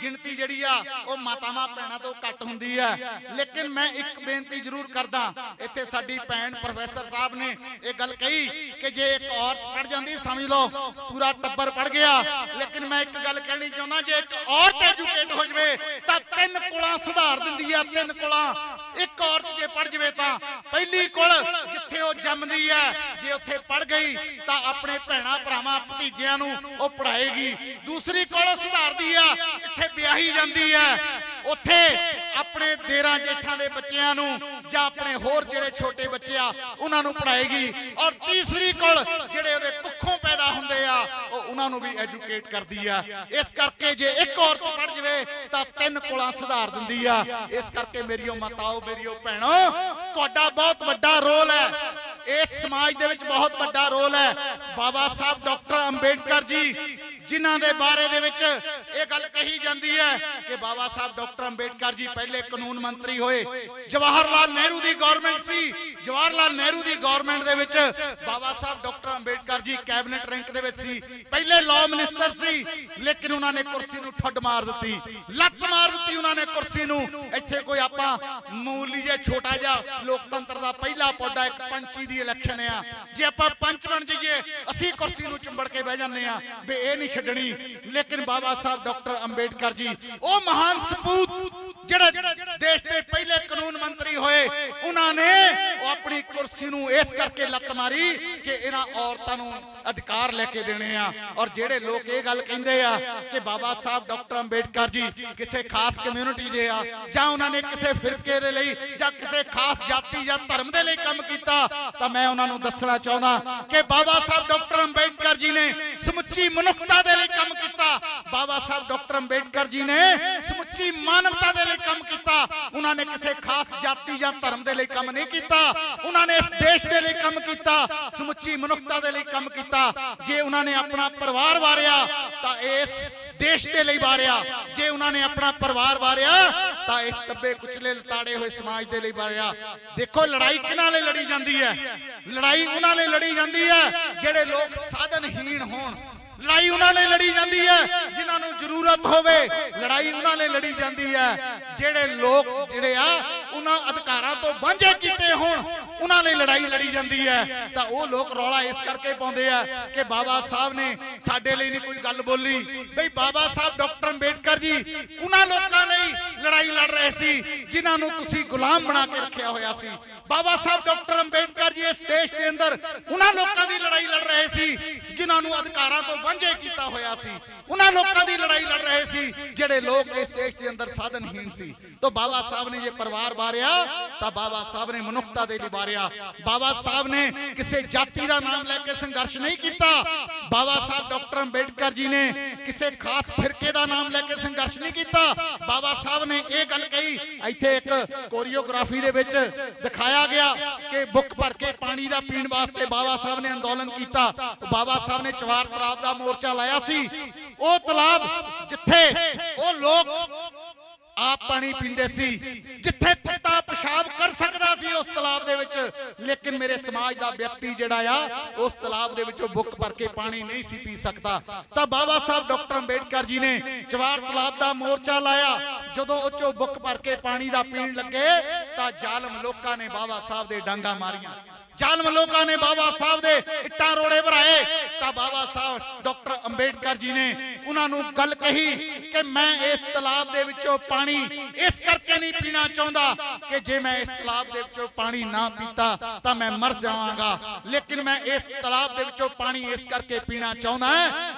Speaker 2: ਗਿਣਤੀ ਜਿਹੜੀ ਆ, ਉਹ ਮਾਤਾਵਾਂ ਭੈਣਾਂ ਤੋਂ ਘੱਟ ਹੁੰਦੀ ਹੈ ਲੇਕਿਨ ਮੈਂ ਇੱਕ ਬੇਨਤੀ ਜ਼ਰੂਰ ਕਰਦਾ, ਇੱਥੇ ਸਾਡੀ ਭੈਣ ਪ੍ਰੋਫੈਸਰ ਸਾਹਿਬ ਨੇ ਇਹ ਗੱਲ ਕਹੀ ਕਿ ਜੇ ਇੱਕ ਔਰਤ ਪੜ ਜਾਂਦੀ, ਸਮਝ ਲਓ, ਪੂਰਾ ਟੱਬਰ ਪੜ ਗਿਆ। ਲੇਕਿਨ ਮੈਂ ਇੱਕ ਗੱਲ ਕਹਿਣੀ ਚਾਹੁੰਦਾ, ਜੇ ਇੱਕ ਔਰਤ ਐਜੂਕੇਟ ਹੋ ਜਵੇ, ਤਾਂ ਤਿੰਨ ਕੁਲਾਂ ਸੁਧਾਰ ਦਿੰਦੀ ਆ, ਤਿੰਨ ਕੁਲਾਂ ਇੱਕ ਔਰਤ ਜੇ ਪੜ ਜਵੇ ਤਾਂ ਪਹਿਲੀ ਕੁਲ ਜਿੱਥੇ ਉਹ ਜੰਮਦੀ ਹੈ, ਜੇ ਉੱਥੇ ਪੜ ਗਈ ਤਾਂ ਆਪਣੇ ਭੈਣਾ ਭਰਾਵਾਂ ਭਤੀਜਿਆਂ ਨੂੰ ਉਹ ਪੜਾਏਗੀ ਦੂਸਰੀ ਕੁਲ ਸੁਧਾਰਦੀ ਆ ਜਿੱਥੇ ਵਿਆਹੀ ਜਾਂਦੀ ਹੈ। ਉੱਥੇ ਆਪਣੇ ਦੇਰਾਂ ਜੇਠਾਂ ਦੇ ਬੱਚਿਆਂ ਨੂੰ ਜਾਂ ਆਪਣੇ ਹੋਰ ਜਿਹੜੇ ਛੋਟੇ ਬੱਚੇ ਆ, ਉਹਨਾਂ ਨੂੰ ਪੜਾਏਗੀ ਔਰ ਤੀਸਰੀ ਕੁਲ ਜਿਹੜੇ ਉਹਦੇ ਕੁੱਖੋਂ ਪੈਦਾ ਹੁੰਦੇ ਆ, ਉਹ ਉਹਨਾਂ ਨੂੰ ਵੀ ਐਜੂਕੇਟ ਕਰਦੀ ਆ। ਇਸ ਕਰਕੇ ਜੇ ਇੱਕ ਔਰਤ ਪੜ ਜਵੇ, ਤਾਂ ਤਿੰਨ ਕੋਲਾਂ ਸੁਧਾਰ ਦਿੰਦੀ ਆ। ਇਸ ਕਰਕੇ ਮੇਰੀਓ ਮਾਤਾਓ ਮੇਰੀਓ ਭੈਣੋ, ਤੁਹਾਡਾ ਬਹੁਤ ਵੱਡਾ ਰੋਲ ਹੈ। ਇਸ ਸਮਾਜ ਦੇ ਵਿੱਚ ਬਹੁਤ ਵੱਡਾ ਰੋਲ ਹੈ। ਬਾਬਾ ਸਾਹਿਬ, ਡਾਕਟਰ ਅੰਬੇਡਕਰ ਜੀ ਜਿਨ੍ਹਾਂ ਦੇ ਬਾਰੇ ਦੇ ਵਿੱਚ ਇਹ ਗੱਲ ਕਹੀ ਜਾਂਦੀ ਹੈ ਕਿ ਬਾਬਾ ਸਾਹਿਬ ਡਾਕਟਰ ਅੰਬੇਡਕਰ ਜੀ ਪਹਿਲੇ ਕਾਨੂੰਨ ਮੰਤਰੀ ਹੋਏ। ਜਵਾਹਰ ਲਾਲ ਨਹਿਰੂ ਦੀ ਗਵਰਨਮੈਂਟ ਸੀ। ਜਵਾਹਰ ਲਾਲ ਨਹਿਰੂ ਦੀ ਗਵਰਨਮੈਂਟ ਦੇ ਵਿੱਚ ਬਾਬਾ Sahib doctor Ambedkar ji cabinet rank ਦੇ ਵਿੱਚ ਸੀ। ਪਹਿਲੇ ਲਾਅ ਮਿਨਿਸਟਰ ਸੀ, ਲੇਕਿਨ ਉਹਨਾਂ ਨੇ ਕੁਰਸੀ ਨੂੰ ਠੱਡ ਮਾਰ ਦਿੱਤੀ। ਲੱਤ ਮਾਰ ਦਿੱਤੀ ਉਹਨਾਂ ਨੇ ਕੁਰਸੀ ਨੂੰ। ਇੱਥੇ ਕੋਈ ਆਪਾਂ ਮੂਲੀ ਜਿਹਾ ਛੋਟਾ ਜਿਹਾ ਲੋਕਤੰਤਰ ਦਾ ਪਹਿਲਾ ਪੌਦਾ ਇੱਕ ਪੰਚੀ ਦੀ ਇਲੈਕਸ਼ਨ ਆ। ਜੇ ਆਪਾਂ ਪੰਚ ਬਣ ਜਾਈਏ, ਅਸੀਂ ਕੁਰਸੀ ਨੂੰ ਚੁੰਬੜ ਕੇ ਬਹਿ ਜਾਂਦੇ ਆ ਵੀ ਇਹ ਨਹੀਂ ਛੱਡਣੀ। ਲੇਕਿਨ ਬਾਬਾ ਸਾਹਿਬ ਡਾਕਟਰ ਅੰਬੇਡਕਰ ਜੀ, ਉਹ ਮਹਾਨ ਸਪੂਤ ਜਿਹੜੇ ਦੇਸ਼ ਦੇ ਪਹਿਲੇ ਕਾਨੂੰਨ ਮੰਤਰੀ ਹੋਏ, ਉਹਨਾਂ ਨੇ ਉਹ ਆਪਣੀ ਕੁਰਸੀ ਨੂੰ ਇਸ ਕਰਕੇ ਲੱਤ ਮਾਰੀ ਕਿ ਇਹਨਾਂ ਔਰਤਾਂ ਨੂੰ ਅਧਿਕਾਰ ਲੈ ਕੇ ਦੇਣੇ ਆ। ਔਰ ਜਿਹੜੇ ਲੋਕ ਇਹ ਗੱਲ ਕਹਿੰਦੇ ਆ ਕਿ ਬਾਬਾ ਸਾਹਿਬ, ਡਾਕਟਰ ਅੰਬੇਡਕਰ ਜੀ ਕਿਸੇ ਖਾਸ ਕਮਿਊਨਿਟੀ ਦੇ ਆ, ਜਾਂ ਉਹਨਾਂ ਨੇ ਕਿਸੇ ਫਿਰਕੇ ਦੇ ਲਈ, ਜਾਂ ਕਿਸੇ ਖਾਸ ਜਾਤੀ ਜਾਂ ਧਰਮ ਦੇ ਲਈ ਕੰਮ ਕੀਤਾ, ਤਾਂ ਮੈਂ ਉਹਨਾਂ ਨੂੰ ਦੱਸਣਾ ਚਾਹੁੰਦਾ ਕਿ ਬਾਬਾ ਸਾਹਿਬ, ਡਾਕਟਰ ਅੰਬੇਡਕਰ ਜੀ ਨੇ ਸਮੁੱਚੀ ਮਨੁੱਖਤਾ ਦੇ ਲਈ ਕੰਮ ਕੀਤਾ। ਬਾਬਾ ਸਾਹਿਬ, ਡਾਕਟਰ ਅੰਬੇਡਕਰ ਜੀ ਨੇ ਸਮੁੱਚੀ ਮਾਨਵਤਾ ਦੇ ਲਈ ਕੰਮ ਕੀਤਾ, ਉਹਨਾਂ ਨੇ ਕਿਸੇ ਖਾਸ ਜਾਤੀ ਜਾਂ ਧਰਮ ਦੇ ਲਈ ਕੰਮ ਨਹੀਂ ਕੀਤਾ, ਉਹਨਾਂ ਨੇ ਇਸ ਦੇਸ਼ ਦੇ ਲਈ ਕੰਮ ਕੀਤਾ, ਸਮੁੱਚੀ ਮਨੁੱਖਤਾ ਦੇ ਲਈ ਕੰਮ ਕੀਤਾ। ਜੇ ਉਹਨਾਂ ਨੇ ਆਪਣਾ ਪਰਿਵਾਰ ਵਾਰਿਆ, ਤਾਂ ਇਸ ਦੇਸ਼ ਦੇ ਲਈ ਵਾਰਿਆ। ਜੇ ਉਹਨਾਂ ਨੇ ਆਪਣਾ ਪਰਿਵਾਰ ਵਾਰਿਆ, ਤਾਂ ਇਸ ਦੱਬੇ ਕੁਚਲੇ ਲਤਾੜੇ ਹੋਏ ਸਮਾਜ ਦੇ ਲਈ ਵਾਰਿਆ। ਦੇਖੋ, ਲੜਾਈ ਕਿਹਨਾਂ ਲਈ ਲੜੀ ਜਾਂਦੀ ਹੈ? ਲੜਾਈ ਉਹਨਾਂ ਲਈ ਲੜੀ ਜਾਂਦੀ ਹੈ, ਜਿਹੜੇ ਲੋਕ ਸਾਧਨਹੀਣ ਹੋਣ। ਲੜਾਈ ਉਹਨਾਂ ਲਈ ਲੜੀ ਜਾਂਦੀ ਹੈ, ਜਿਨ੍ਹਾਂ ਨੂੰ ਜ਼ਰੂਰਤ ਹੋਵੇ, ਲੜਾਈ ਉਹਨਾਂ ਲਈ ਲੜੀ ਜਾਂਦੀ ਹੈ। ਜਿਹੜੇ ਲੋਕ ਜਿਹੜੇ ਆ, ਉਹਨਾਂ ਅਧਿਕਾਰਾਂ ਤੋਂ ਵਾਂਝੇ ਕੀਤੇ ਹੋਣ, ਉਹਨਾਂ ਲਈ ਲੜਾਈ ਲੜੀ ਜਾਂਦੀ ਹੈ। ਤਾਂ ਉਹ ਲੋਕ ਰੌਲਾ ਇਸ ਕਰਕੇ ਪਾਉਂਦੇ ਆ ਕਿ ਬਾਬਾ ਸਾਹਿਬ ਨੇ ਸਾਡੇ ਲਈ ਨਹੀਂ ਕੋਈ ਗੱਲ ਬੋਲੀ। ਬਈ ਬਾਬਾ ਸਾਹਿਬ, ਡਾਕਟਰ ਅੰਬੇਡਕਰ ਜੀ, ਉਹਨਾਂ ਲੋਕਾਂ ਲਈ ਲੜਾਈ ਲੜ ਰਹੇ ਸੀ, ਜਿਨ੍ਹਾਂ ਨੂੰ ਤੁਸੀਂ ਗੁਲਾਮ ਬਣਾ ਕੇ ਰੱਖਿਆ ਹੋਇਆ ਸੀ। ਬਾਬਾ ਸਾਹਿਬ, ਡਾਕਟਰ ਅੰਬੇਡਕਰ ਜੀ ਇਸ ਦੇਸ਼ ਦੇ ਅੰਦਰ, ਉਹਨਾਂ ਲੋਕਾਂ ਦੀ ਲੜਾਈ ਲੜ ਰਹੇ ਸੀ, ਜਿਨ੍ਹਾਂ ਨੂੰ ਅਧਿਕਾਰਾਂ ਤੋਂ ਵਾਂਝੇ ਕੀਤਾ ਹੋਇਆ ਸੀ। ਉਹਨਾਂ ਲੋਕਾਂ ਦੀ ਲੜਾਈ ਲੜ ਰਹੇ ਸੀ, ਜਿਹੜੇ ਲੋਕ ਇਸ ਦੇਸ਼ ਦੇ ਅੰਦਰ ਸਾਧਨਹੀਣ ਸੀ। ਤਾਂ ਬਾਬਾ ਸਾਹਿਬ ਨੇ ਇਹ ਪਰਿਵਾਰ ਬਾਰਿਆ ਤਾਂ ਬਾਬਾ ਸਾਹਿਬ ਨੇ ਮਨੁੱਖਤਾ ਦੇ ਲਈ ਬਾਰਿਆ ਬਾਬਾ ਸਾਹਿਬ ਨੇ ਕਿਸੇ ਜਾਤੀ ਦਾ ਨਾਮ ਲੈ ਕੇ ਸੰਘਰਸ਼ ਨਹੀਂ ਕੀਤਾ। ਬਾਬਾ ਸਾਹਿਬ ਡਾਕਟਰ ਅੰਬੇਡਕਰ ਜੀ ਨੇ ਕਿਸੇ ਖਾਸ ਫਿਰਕੇ ਦਾ ਨਾਮ ਲੈ ਕੇ ਸੰਘਰਸ਼ ਨਹੀਂ ਕੀਤਾ। ਬਾਬਾ ਸਾਹਿਬ ਨੇ ਇਹ ਗੱਲ ਕਹੀ, ਇੱਥੇ ਇੱਕ ਕੋਰੀਓਗ੍ਰਾਫੀ ਦੇ ਵਿੱਚ ਦਿਖਾਇਆ ਗਿਆ ਕਿ ਬੁੱਕ ਭਰ ਕੇ ਪਾਣੀ ਦਾ ਪੀਣ ਵਾਸਤੇ ਬਾਬਾ ਸਾਹਿਬ ਨੇ ਅੰਦੋਲਨ ਕੀਤਾ। ਬਾਬਾ ਸਾਹਿਬ ਨੇ ਚਵਾਰ ਤਲਾਬ ਦਾ ਮੋਰਚਾ ਲਾਇਆ ਸੀ। ਉਹ ਤਲਾਬ ਜਿੱਥੇ ਉਹ ਲੋਕ ਆਪ ਪਾਣੀ ਪੀਂਦੇ ਸੀ, ਜਿੱਥੇ ਕੁੱਤਾ ਪਿਸ਼ਾਬ ਕਰ ਸਕਦਾ ਸੀ ਉਸ ਤਲਾਬ ਦੇ ਵਿੱਚ। ਲੇਕਿਨ ਮੇਰੇ ਸਮਾਜ ਦਾ ਵਿਅਕਤੀ ਜਿਹੜਾ ਆ, ਉਸ ਤਲਾਬ ਦੇ ਵਿੱਚੋਂ ਬੁੱਕ ਭਰ ਕੇ ਪਾਣੀ ਨਹੀਂ ਸੀ ਪੀ ਸਕਦਾ। ਤਾਂ ਬਾਬਾ ਸਾਹਿਬ ਡਾਕਟਰ ਅੰਬੇਡਕਰ ਜੀ ਨੇ ਜਵਾਰ ਤਲਾਬ ਦਾ ਮੋਰਚਾ ਲਾਇਆ। ਜਦੋਂ ਉਹ ਚੋਂ ਬੁੱਕ ਭਰ ਕੇ ਪਾਣੀ ਦਾ ਪੀਣ ਲੱਗੇ, ਤਾਂ ਜ਼ਾਲਮ ਲੋਕਾਂ ਨੇ ਬਾਬਾ ਸਾਹਿਬ ਦੇ ਡਾਂਗਾ ਮਾਰੀਆਂ। ਜ਼ਾਲਮ ਲੋਕਾਂ ਨੇ ਬਾਬਾ ਸਾਹਿਬ ਦੇ ਇੱਟਾਂ ਰੋੜੇ ਭਰਾਏ। ਤਾਂ ਬਾਬਾ ਸਾਹਿਬ, ਡਾਕਟਰ ਅੰਬੇਡਕਰ ਜੀ ਨੇ ਉਹਨਾਂ ਨੂੰ ਗੱਲ ਕਹੀ ਕਿ ਮੈਂ ਇਸ ਤਲਾਬ ਦੇ ਵਿੱਚੋਂ ਪਾਣੀ ਇਸ ਕਰਕੇ ਨਹੀਂ ਪੀਣਾ ਚਾਹੁੰਦਾ ਕਿ ਜੇ ਮੈਂ ਇਸ ਤਲਾਬ ਦੇ ਵਿੱਚੋਂ ਪਾਣੀ ਨਾ ਪੀਤਾ ਤਾਂ ਮੈਂ ਮਰ ਜਾਵਾਂਗਾ। ਲੇਕਿਨ ਮੈਂ ਇਸ ਤਲਾਬ ਦੇ ਵਿੱਚੋਂ ਪਾਣੀ ਇਸ ਕਰਕੇ ਪੀਣਾ ਚਾਹੁੰਦਾ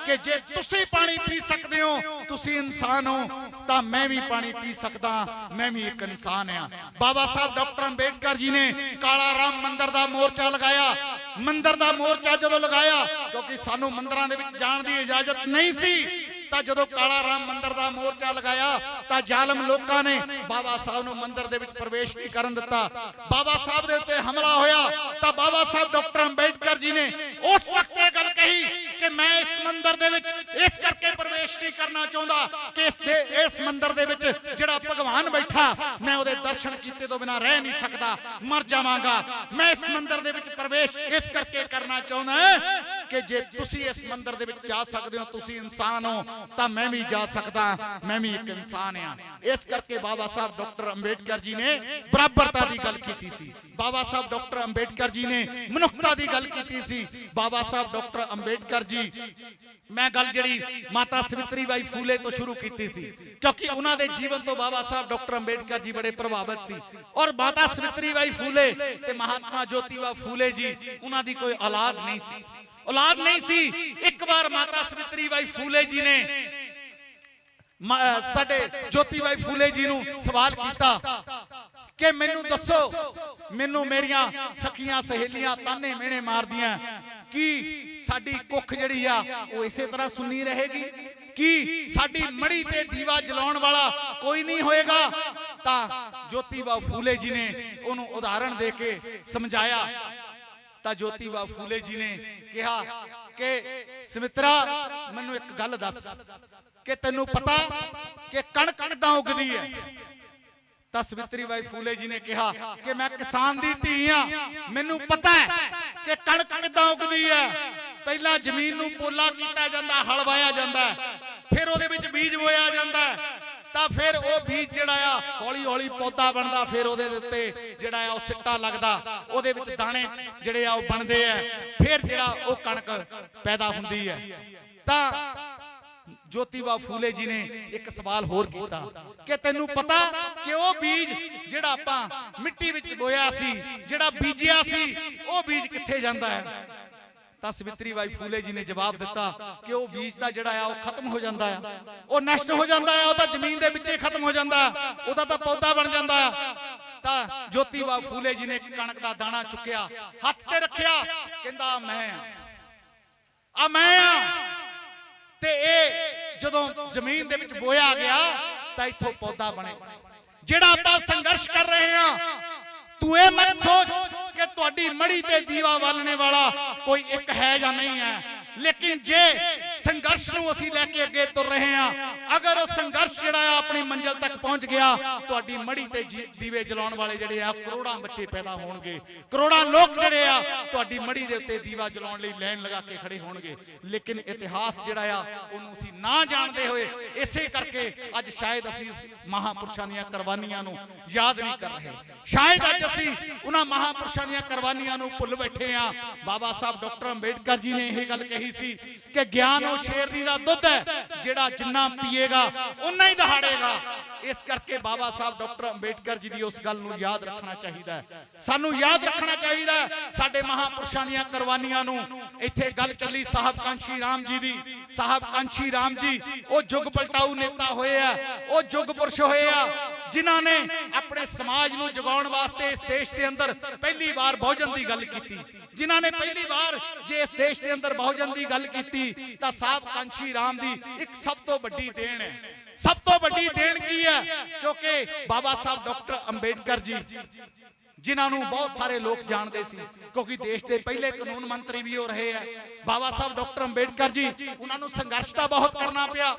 Speaker 2: ਕਿ ਜੇ ਤੁਸੀਂ ਪਾਣੀ ਪੀ ਸਕਦੇ ਹੋ ਤੁਸੀਂ ਇਨਸਾਨ ਹੋ ਤਾਂ ਮੈਂ ਵੀ ਪਾਣੀ ਪੀ ਸਕਦਾ ਮੈਂ ਵੀ ਇੱਕ ਇਨਸਾਨ ਆ ਬਾਬਾ ਸਾਹਿਬ ਡਾਕਟਰ ਅੰਬੇਡਕਰ ਜੀ ਨੇ ਕਾਲਾ ਰਾਮ ਮੰਦਿਰ ਦਾ ਮੋਰਚਾ ਲਗਾਇਆ। ਮੰਦਿਰ ਦਾ ਮੋਰਚਾ ਜਦੋਂ ਲਗਾਇਆ ਕਿਉਂਕਿ ਸਾਨੂੰ ਮੰਦਿਰਾਂ ਦੇ ਵਿੱਚ ਜਾਣ ਦੀ ਇਜਾਜ਼ਤ ਨਹੀਂ ਸੀ ਤਾਂ ਜਦੋਂ ਕਾਲਾ ਰਾਮ ਮੰਦਿਰ ਦਾ ਮੋਰਚਾ ਲਗਾਇਆ, ਤਾਂ ਜ਼ਾਲਮ ਲੋਕਾਂ ਨੇ ਬਾਬਾ ਸਾਹਿਬ ਨੂੰ ਮੰਦਿਰ ਦੇ ਵਿੱਚ ਪ੍ਰਵੇਸ਼ ਨਹੀਂ ਕਰਨ ਦਿੱਤਾ। ਬਾਬਾ ਸਾਹਿਬ ਦੇ ਉੱਤੇ ਹਮਲਾ ਹੋਇਆ, ਤਾਂ ਬਾਬਾ ਸਾਹਿਬ ਡਾਕਟਰ ਅੰਬੇਡਕਰ ਜੀ ਨੇ ਉਸ ਵਕਤ ਇਹ ਗੱਲ ਕਹੀ ਕਿ ਮੈਂ ਇਸ ਮੰਦਿਰ ਦੇ ਵਿੱਚ ਇਸ ਕਰਕੇ ਪ੍ਰਵੇਸ਼ ਨਹੀਂ ਕਰਨਾ ਚਾਹੁੰਦਾ ਕਿ ਇਸ ਦੇ ਇਸ ਮੰਦਿਰ ਦੇ ਵਿੱਚ ਜਿਹੜਾ ਭਗਵਾਨ ਬੈਠਾ, ਮੈਂ ਉਹਦੇ ਦਰਸ਼ਨ ਕੀਤੇ ਤੋਂ ਬਿਨਾ ਰਹਿ ਨਹੀਂ ਸਕਦਾ, ਮਰ ਜਾਵਾਂਗਾ। ਮੈਂ ਇਸ ਮੰਦਿਰ ਦੇ ਵਿੱਚ ਪ੍ਰਵੇਸ਼ ਇਸ ਕਰਕੇ ਕਰਨਾ ਚਾਹੁੰਦਾ ਕਿ ਜੇ ਤੁਸੀਂ ਇਸ ਮੰਦਿਰ ਦੇ ਵਿੱਚ ਜਾ ਸਕਦੇ ਹੋ, ਤੁਸੀਂ ਇਨਸਾਨ ਹੋ, ਤਾਂ ਮੈਂ ਵੀ ਜਾ ਸਕਦਾ, ਮੈਂ ਵੀ ਇੱਕ ਇਨਸਾਨ ਆ ਇਸ ਕਰਕੇ ਬਾਬਾ ਸਾਹਿਬ ਡਾਕਟਰ ਅੰਬੇਡਕਰ ਜੀ ਨੇ ਬਰਾਬਰਤਾ ਦੀ ਗੱਲ ਕੀਤੀ ਸੀ। ਬਾਬਾ ਸਾਹਿਬ ਡਾਕਟਰ ਅੰਬੇਡਕਰ ਜੀ ਨੇ ਮਨੁੱਖਤਾ ਦੀ ਗੱਲ ਕੀਤੀ ਸੀ। ਬਾਬਾ ਸਾਹਿਬ ਡਾਕਟਰ ਅੰਬੇਡਕਰ ਜੀ, ਮੈਂ ਗੱਲ ਜਿਹੜੀ ਮਾਤਾ ਸਵਿਤਰੀ ਬਾਈ ਫੂਲੇ ਤੋਂ ਸ਼ੁਰੂ ਕੀਤੀ ਸੀ, ਕਿਉਂਕਿ ਉਹਨਾਂ ਦੇ ਜੀਵਨ ਤੋਂ ਬਾਬਾ ਸਾਹਿਬ ਡਾਕਟਰ ਅੰਬੇਡਕਰ ਜੀ ਬੜੇ ਪ੍ਰਭਾਵਿਤ ਸੀ। ਔਰ ਮਾਤਾ ਸਵਿਤਰੀ ਬਾਈ ਫੂਲੇ ਤੇ ਮਹਾਤਮਾ ਜੋਤੀਬਾ ਫੂਲੇ ਜੀ, ਉਹਨਾਂ ਦੀ ਕੋਈ ਔਲਾਦ ਨਹੀਂ ਸੀ। ਔਲਾਦ ਨਹੀਂ ਸੀ। ਇੱਕ ਵਾਰ ਮਾਤਾ ਸਵਿਤਰੀ ਬਾਈ ਫੂਲੇ ਜੀ ਨੇ ਸਾਡੇ ਜੋਤੀ ਬਾਈ ਫੂਲੇ ਜੀ ਨੂੰ ਸਵਾਲ ਕੀਤਾ ਕਿ ਮੈਨੂੰ ਦੱਸੋ, ਮੈਨੂੰ ਮੇਰੀਆਂ ਸਖੀਆਂ ਸਹੇਲੀਆਂ ਤਾਨੇ ਮਿਹਣੇ ਮਾਰਦੀਆਂ, ਕੀ ਸਾਡੀ ਕੁੱਖ ਜਿਹੜੀ ਆ ਉਹ ਇਸੇ ਤਰ੍ਹਾਂ ਸੁੰਨੀ ਰਹੇਗੀ? ਕੀ ਸਾਡੀ ਮੜੀ ਤੇ ਦੀਵਾ ਜਲਾਉਣ ਵਾਲਾ ਕੋਈ ਨਹੀਂ ਹੋਏਗਾ? ਤਾਂ ਜੋਤੀਬਾ ਫੂਲੇ ਜੀ ਨੇ ਉਹਨੂੰ ਉਦਾਹਰਣ ਦੇ ਕੇ ਸਮਝਾਇਆ ਤਾਂ ਜੋਤੀਬਾ ਫੂਲੇ ਜੀ ਨੇ ਕਿਹਾ ਕਿ ਸਮਿਤਰਾ ਮੈਨੂੰ ਇੱਕ ਗੱਲ ਦੱਸ ਕਿ ਤੈਨੂੰ ਪਤਾ ਕਿ ਕਣਕ ਕਿੱਦਾਂ ਉਗਦੀ ਹੈ? ਤਾਂ ਸਵਿਤਰੀ ਬਾਈ ਫੂਲੇ ਜੀ ਨੇ ਕਿਹਾ ਕਿ ਮੈਂ ਕਿਸਾਨ ਦੀ ਧੀ ਆ ਮੈਨੂੰ ਪਤਾ ਹੈ ਕਿ ਕਣਕ ਕਿੱਦਾਂ ਉਗਦੀ ਹੈ। ਪਹਿਲਾਂ ਜ਼ਮੀਨ ਨੂੰ ਪੋਲਾ ਕੀਤਾ ਜਾਂਦਾ ਹਲ ਵਾਇਆ ਜਾਂਦਾ ਫਿਰ ਉਹਦੇ ਵਿੱਚ ਬੀਜ ਬੋਇਆ ਜਾਂਦਾ ਤਾਂ ਫਿਰ ਉਹ ਬੀਜ ਜਿਹੜਾ ਆ, ਹੌਲੀ ਹੌਲੀ ਪੌਦਾ ਬਣਦਾ ਫਿਰ ਉਹਦੇ ਉੱਤੇ ਜਿਹੜਾ ਆ, ਉਹ ਸਿੱਟਾ ਲੱਗਦਾ। ਉਹਦੇ ਵਿੱਚ ਦਾਣੇ ਜਿਹੜੇ ਆ, ਉਹ ਬਣਦੇ ਆ। ਫਿਰ ਜਿਹੜਾ ਉਹ ਕਣਕ ਪੈਦਾ ਹੁੰਦੀ ਹੈ ਤਾਂ ਜੋਤੀਬਾ ਫੂਲੇ ਜੀ ਨੇ ਇੱਕ ਸਵਾਲ ਹੋਰ ਕੀਤਾ ਕਿ ਤੈਨੂੰ ਪਤਾ ਕਿ ਉਹ ਬੀਜ ਜਿਹੜਾ ਆਪਾਂ ਮਿੱਟੀ ਵਿੱਚ ਬੋਇਆ ਸੀ, ਜਿਹੜਾ ਬੀਜਿਆ ਸੀ, ਉਹ ਬੀਜ ਕਿੱਥੇ ਜਾਂਦਾ ਹੈ? ਤਾਂ ਸਵਿਤਰੀ ਬਾਈ ਫੂਲੇ ਜੀ ਨੇ ਜਵਾਬ ਦਿੱਤਾ ਕਿ ਉਹ ਬੀਜ ਦਾ ਜਿਹੜਾ ਆ, ਉਹ ਖਤਮ ਹੋ ਜਾਂਦਾ ਆ। ਉਹ ਨਸ਼ਟ ਹੋ ਜਾਂਦਾ ਆ, ਉਹ ਤਾਂ ਜ਼ਮੀਨ ਦੇ ਵਿੱਚੇ ਖਤਮ ਹੋ ਜਾਂਦਾ ਉਹਦਾ ਤਾਂ ਪੌਦਾ ਬਣ ਜਾਂਦਾ ਆ। ਤਾਂ ਜੋਤੀਬਾ ਫੂਲੇ ਜੀ ਨੇ ਕਣਕ ਦਾ ਦਾਣਾ ਚੁੱਕਿਆ, ਹੱਥ ਤੇ ਰੱਖਿਆ, ਕਹਿੰਦਾ ਮੈਂ ਆ। ਮੈਂ ਆ। ਤੇ ਇਹ ਜਦੋਂ ਜ਼ਮੀਨ ਦੇ ਵਿੱਚ ਬੋਇਆ ਗਿਆ, ਤਾਂ ਇੱਥੋਂ ਪੌਦਾ ਬਣੇ। ਜਿਹੜਾ ਆਪਾਂ ਸੰਘਰਸ਼ ਕਰ ਰਹੇ ਹਾਂ ਤੂੰ ਇਹ ਮਤ ਸੋਚ ਕਿ ਤੁਹਾਡੀ ਮੜੀ ਤੇ ਦੀਵਾ ਬਾਲਣੇ ਵਾਲਾ ਕੋਈ ਇੱਕ ਹੈ ਜਾਂ ਨਹੀਂ ਹੈ। ਲੇਕਿਨ ਜੇ ਸੰਘਰਸ਼ ਨੂੰ ਅਸੀਂ ਲੈ ਕੇ ਅੱਗੇ ਤੁਰ ਰਹੇ ਹਾਂ। ਅਗਰ ਉਹ ਸੰਘਰਸ਼ ਜਿਹੜਾ ਆ ਆਪਣੀ ਮੰਜ਼ਿਲ ਤੱਕ ਪਹੁੰਚ ਗਿਆ, ਤੁਹਾਡੀ ਮੜੀ ਤੇ ਜੀ- ਦੀਵੇ ਜਲਾਉਣ ਵਾਲੇ ਜਿਹੜੇ ਆ, ਕਰੋੜਾਂ ਬੱਚੇ ਪੈਦਾ ਹੋਣਗੇ। ਕਰੋੜਾਂ ਲੋਕ ਜਿਹੜੇ ਆ, ਤੁਹਾਡੀ ਮੜੀ ਦੇ ਉੱਤੇ ਦੀਵਾ ਜਲਾਉਣ ਲਈ ਲਾਈਨ ਲਗਾ ਕੇ ਖੜੇ ਹੋਣਗੇ। ਲੇਕਿਨ ਇਤਿਹਾਸ ਜਿਹੜਾ ਆ, ਉਹਨੂੰ ਅਸੀਂ ਨਾ ਜਾਣਦੇ ਹੋਏ ਇਸੇ ਕਰਕੇ ਅੱਜ ਸ਼ਾਇਦ ਅਸੀਂ ਇਸ ਮਹਾਪੁਰਸ਼ਾਂ ਦੀਆਂ ਕੁਰਬਾਨੀਆਂ ਨੂੰ ਯਾਦ ਨਹੀਂ ਕਰ ਰਹੇ। ਸ਼ਾਇਦ ਅੱਜ ਅਸੀਂ ਉਹਨਾਂ ਮਹਾਪੁਰਸ਼ਾਂ ਦੀਆਂ ਕੁਰਬਾਨੀਆਂ ਨੂੰ ਭੁੱਲ ਬੈਠੇ ਆ ਬਾਬਾ ਸਾਹਿਬ ਡਾਕਟਰ ਅੰਬੇਡਕਰ ਜੀ ਨੇ ਇਹ ਗੱਲ ਕਹੀ ਸੀ ਕਿ ਗਿਆਨ ਉਹ ਸ਼ੇਰਨੀ ਦਾ ਦੁੱਧ ਹੈ, ਜਿਹੜਾ ਜਿੰਨਾ ਪੀਏਗਾ ਉਨਾ ਹੀ ਦਹਾੜੇਗਾ। ਇਸ ਕਰਕੇ ਬਾਬਾ ਸਾਹਿਬ ਡਾਕਟਰ ਅੰਬੇਡਕਰ ਜੀ ਦੀ ਉਸ ਗੱਲ ਨੂੰ ਯਾਦ ਰੱਖਣਾ ਚਾਹੀਦਾ ਹੈ। ਸਾਨੂੰ ਯਾਦ ਰੱਖਣਾ ਚਾਹੀਦਾ ਹੈ ਸਾਡੇ ਮਹਾਪੁਰਸ਼ਾਂ ਦੀਆਂ ਕੁਰਬਾਨੀਆਂ ਨੂੰ। ਇੱਥੇ ਗੱਲ ਚੱਲੀ ਸਾਹਿਬ ਕਾਂਸ਼ੀ ਰਾਮ ਜੀ ਦੀ। ਸਾਹਿਬ ਕਾਂਸ਼ੀ ਰਾਮ ਜੀ, ਉਹ ਯੁੱਗ ਪਲਟਾਊ ਨੇਤਾ ਹੋਏ ਆ, ਉਹ ਯੁੱਗ ਪੁਰਸ਼ ਹੋਏ ਆ ਜਿਨ੍ਹਾਂ ਨੇ ਆਪਣੇ ਸਮਾਜ ਨੂੰ ਜਗਾਉਣ ਵਾਸਤੇ ਇਸ ਦੇਸ਼ ਦੇ ਅੰਦਰ ਪਹਿਲੀ ਵਾਰ ਬਹੁਜਨ ਦੀ ਗੱਲ ਕੀਤੀ। ਜਿਨ੍ਹਾਂ ਨੇ ਪਹਿਲੀ ਵਾਰ ਜੇ ਇਸ ਦੇਸ਼ ਦੇ ਅੰਦਰ ਬਹੁਜਨ ਦੀ ਗੱਲ ਕੀਤੀ, ਤਾਂ ਸਾਹਿਬ ਕਾਂਸ਼ੀ ਰਾਮ ਦੀ ਇੱਕ ਸਭ ਤੋਂ ਵੱਡੀ ਦੇਣ ਹੈ। ਸਭ ਤੋਂ ਵੱਡੀ ਦੇਣ ਕੀ ਹੈ? ਕਿਉਂਕਿ ਬਾਬਾ ਸਾਹਿਬ ਡਾਕਟਰ ਅੰਬੇਡਕਰ ਜੀ ਜਿਨ੍ਹਾਂ ਨੂੰ ਬਹੁਤ ਸਾਰੇ ਲੋਕ ਜਾਣਦੇ ਸੀ ਕਿਉਂਕਿ ਦੇਸ਼ ਦੇ ਪਹਿਲੇ ਕਾਨੂੰਨ ਮੰਤਰੀ ਵੀ ਉਹ ਰਹੇ ਆ। ਬਾਬਾ ਸਾਹਿਬ ਡਾਕਟਰ ਅੰਬੇਡਕਰ ਜੀ ਉਹਨਾਂ ਨੂੰ ਸੰਘਰਸ਼ ਤਾਂ ਬਹੁਤ ਕਰਨਾ ਪਿਆ।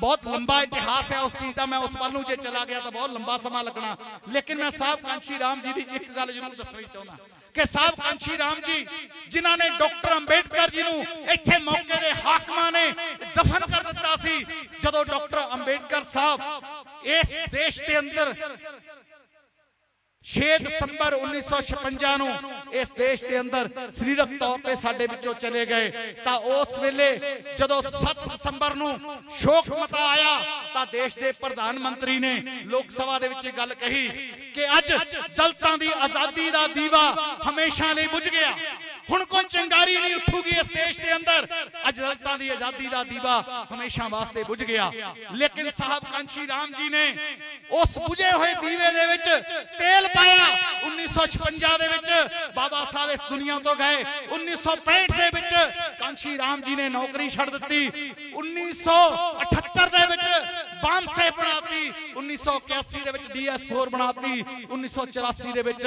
Speaker 2: ਬਹੁਤ ਲੰਬਾ ਇਤਿਹਾਸ ਹੈ ਉਸ ਚੀਜ਼ ਦਾ ਮੈਂ ਉਸ ਵੱਲ ਨੂੰ ਜੇ ਚਲਾ ਗਿਆ ਤਾਂ ਬਹੁਤ ਲੰਬਾ ਸਮਾਂ ਲੱਗਣਾ। ਲੇਕਿਨ ਮੈਂ ਸਾਹਿਬ ਕਾਂਸ਼ੀ ਰਾਮ ਜੀ ਦੀ ਇੱਕ ਗੱਲ ਜ਼ਰੂਰ ਦੱਸਣੀ ਚਾਹੁੰਦਾ ਕਿ ਸਾਹਿਬ ਕਾਂਸ਼ੀ ਰਾਮ ਜੀ ਜਿਨ੍ਹਾਂ ਨੇ ਡਾਕਟਰ ਅੰਬੇਡਕਰ ਜੀ ਨੂੰ ਇੱਥੇ ਮੌਕੇ ਦੇ ਹਾਕਮਾਂ ਨੇ ਦਫਨ ਕਰ ਦਿੱਤਾ ਸੀ। ਜਦੋਂ ਡਾਕਟਰ ਅੰਬੇਡਕਰ ਸਾਹਿਬ ਇਸ ਦੇਸ਼ ਦੇ ਅੰਦਰ 6 ਦਸੰਬਰ 1956 ਨੂੰ ਇਸ ਦੇਸ਼ ਦੇ ਅੰਦਰ ਸਰੀਰਕ ਤੌਰ ਤੇ ਸਾਡੇ ਵਿੱਚੋਂ ਚਲੇ ਗਏ। ਤਾਂ ਉਸ ਵੇਲੇ ਜਦੋਂ 7 ਦਸੰਬਰ ਨੂੰ ਸ਼ੋਕ ਮਤਾ ਆਇਆ, ਤਾਂ ਦੇਸ਼ ਦੇ ਪ੍ਰਧਾਨ ਮੰਤਰੀ ਨੇ ਲੋਕ ਸਭਾ ਦੇ ਵਿੱਚ ਗੱਲ ਕਹੀ ਕਿ ਅੱਜ ਦਲਤਾਂ ਦੀ ਆਜ਼ਾਦੀ ਦਾ ਦੀਵਾ ਹਮੇਸ਼ਾ ਲਈ ਬੁਝ ਗਿਆ। ਹੁਣ ਕੋਈ ਚਿੰਗਾਰੀ ਨਹੀਂ ਉੱਠੂਗੀ ਇਸ ਦੇਸ਼ ਦੇ ਅੰਦਰ। ਅੱਜ ਦਲਤਾਂ ਦੀ ਆਜ਼ਾਦੀ ਦਾ ਦੀਵਾ ਹਮੇਸ਼ਾ ਵਾਸਤੇ ਬੁਝ ਗਿਆ। ਲੇਕਿਨ ਸਾਹਿਬ ਕਾਂਸ਼ੀ ਰਾਮ ਜੀ ਨੇ ਉਸ ਬੁਝੇ ਹੋਏ ਦੀਵੇ ਦੇ ਵਿੱਚ ਤੇਲ ਪਾਇਆ। 1956 ਦੇ ਵਿੱਚ ਬਾਬਾ ਸਾਹਿਬ ਇਸ ਦੁਨੀਆ ਤੋਂ ਗਏ। 1965 ਦੇ ਵਿੱਚ ਕਾਂਸ਼ੀ ਰਾਮ ਜੀ ਨੇ ਨੌਕਰੀ ਛੱਡ ਦਿੱਤੀ। 1978 ਦੇ ਵਿੱਚ ਬਾਮਸੇ ਬਣਾਤੀ। 1981 ਦੇ ਵਿੱਚ ਡੀਐਸ4 ਬਣਾਤੀ। 1984 ਦੇ ਵਿੱਚ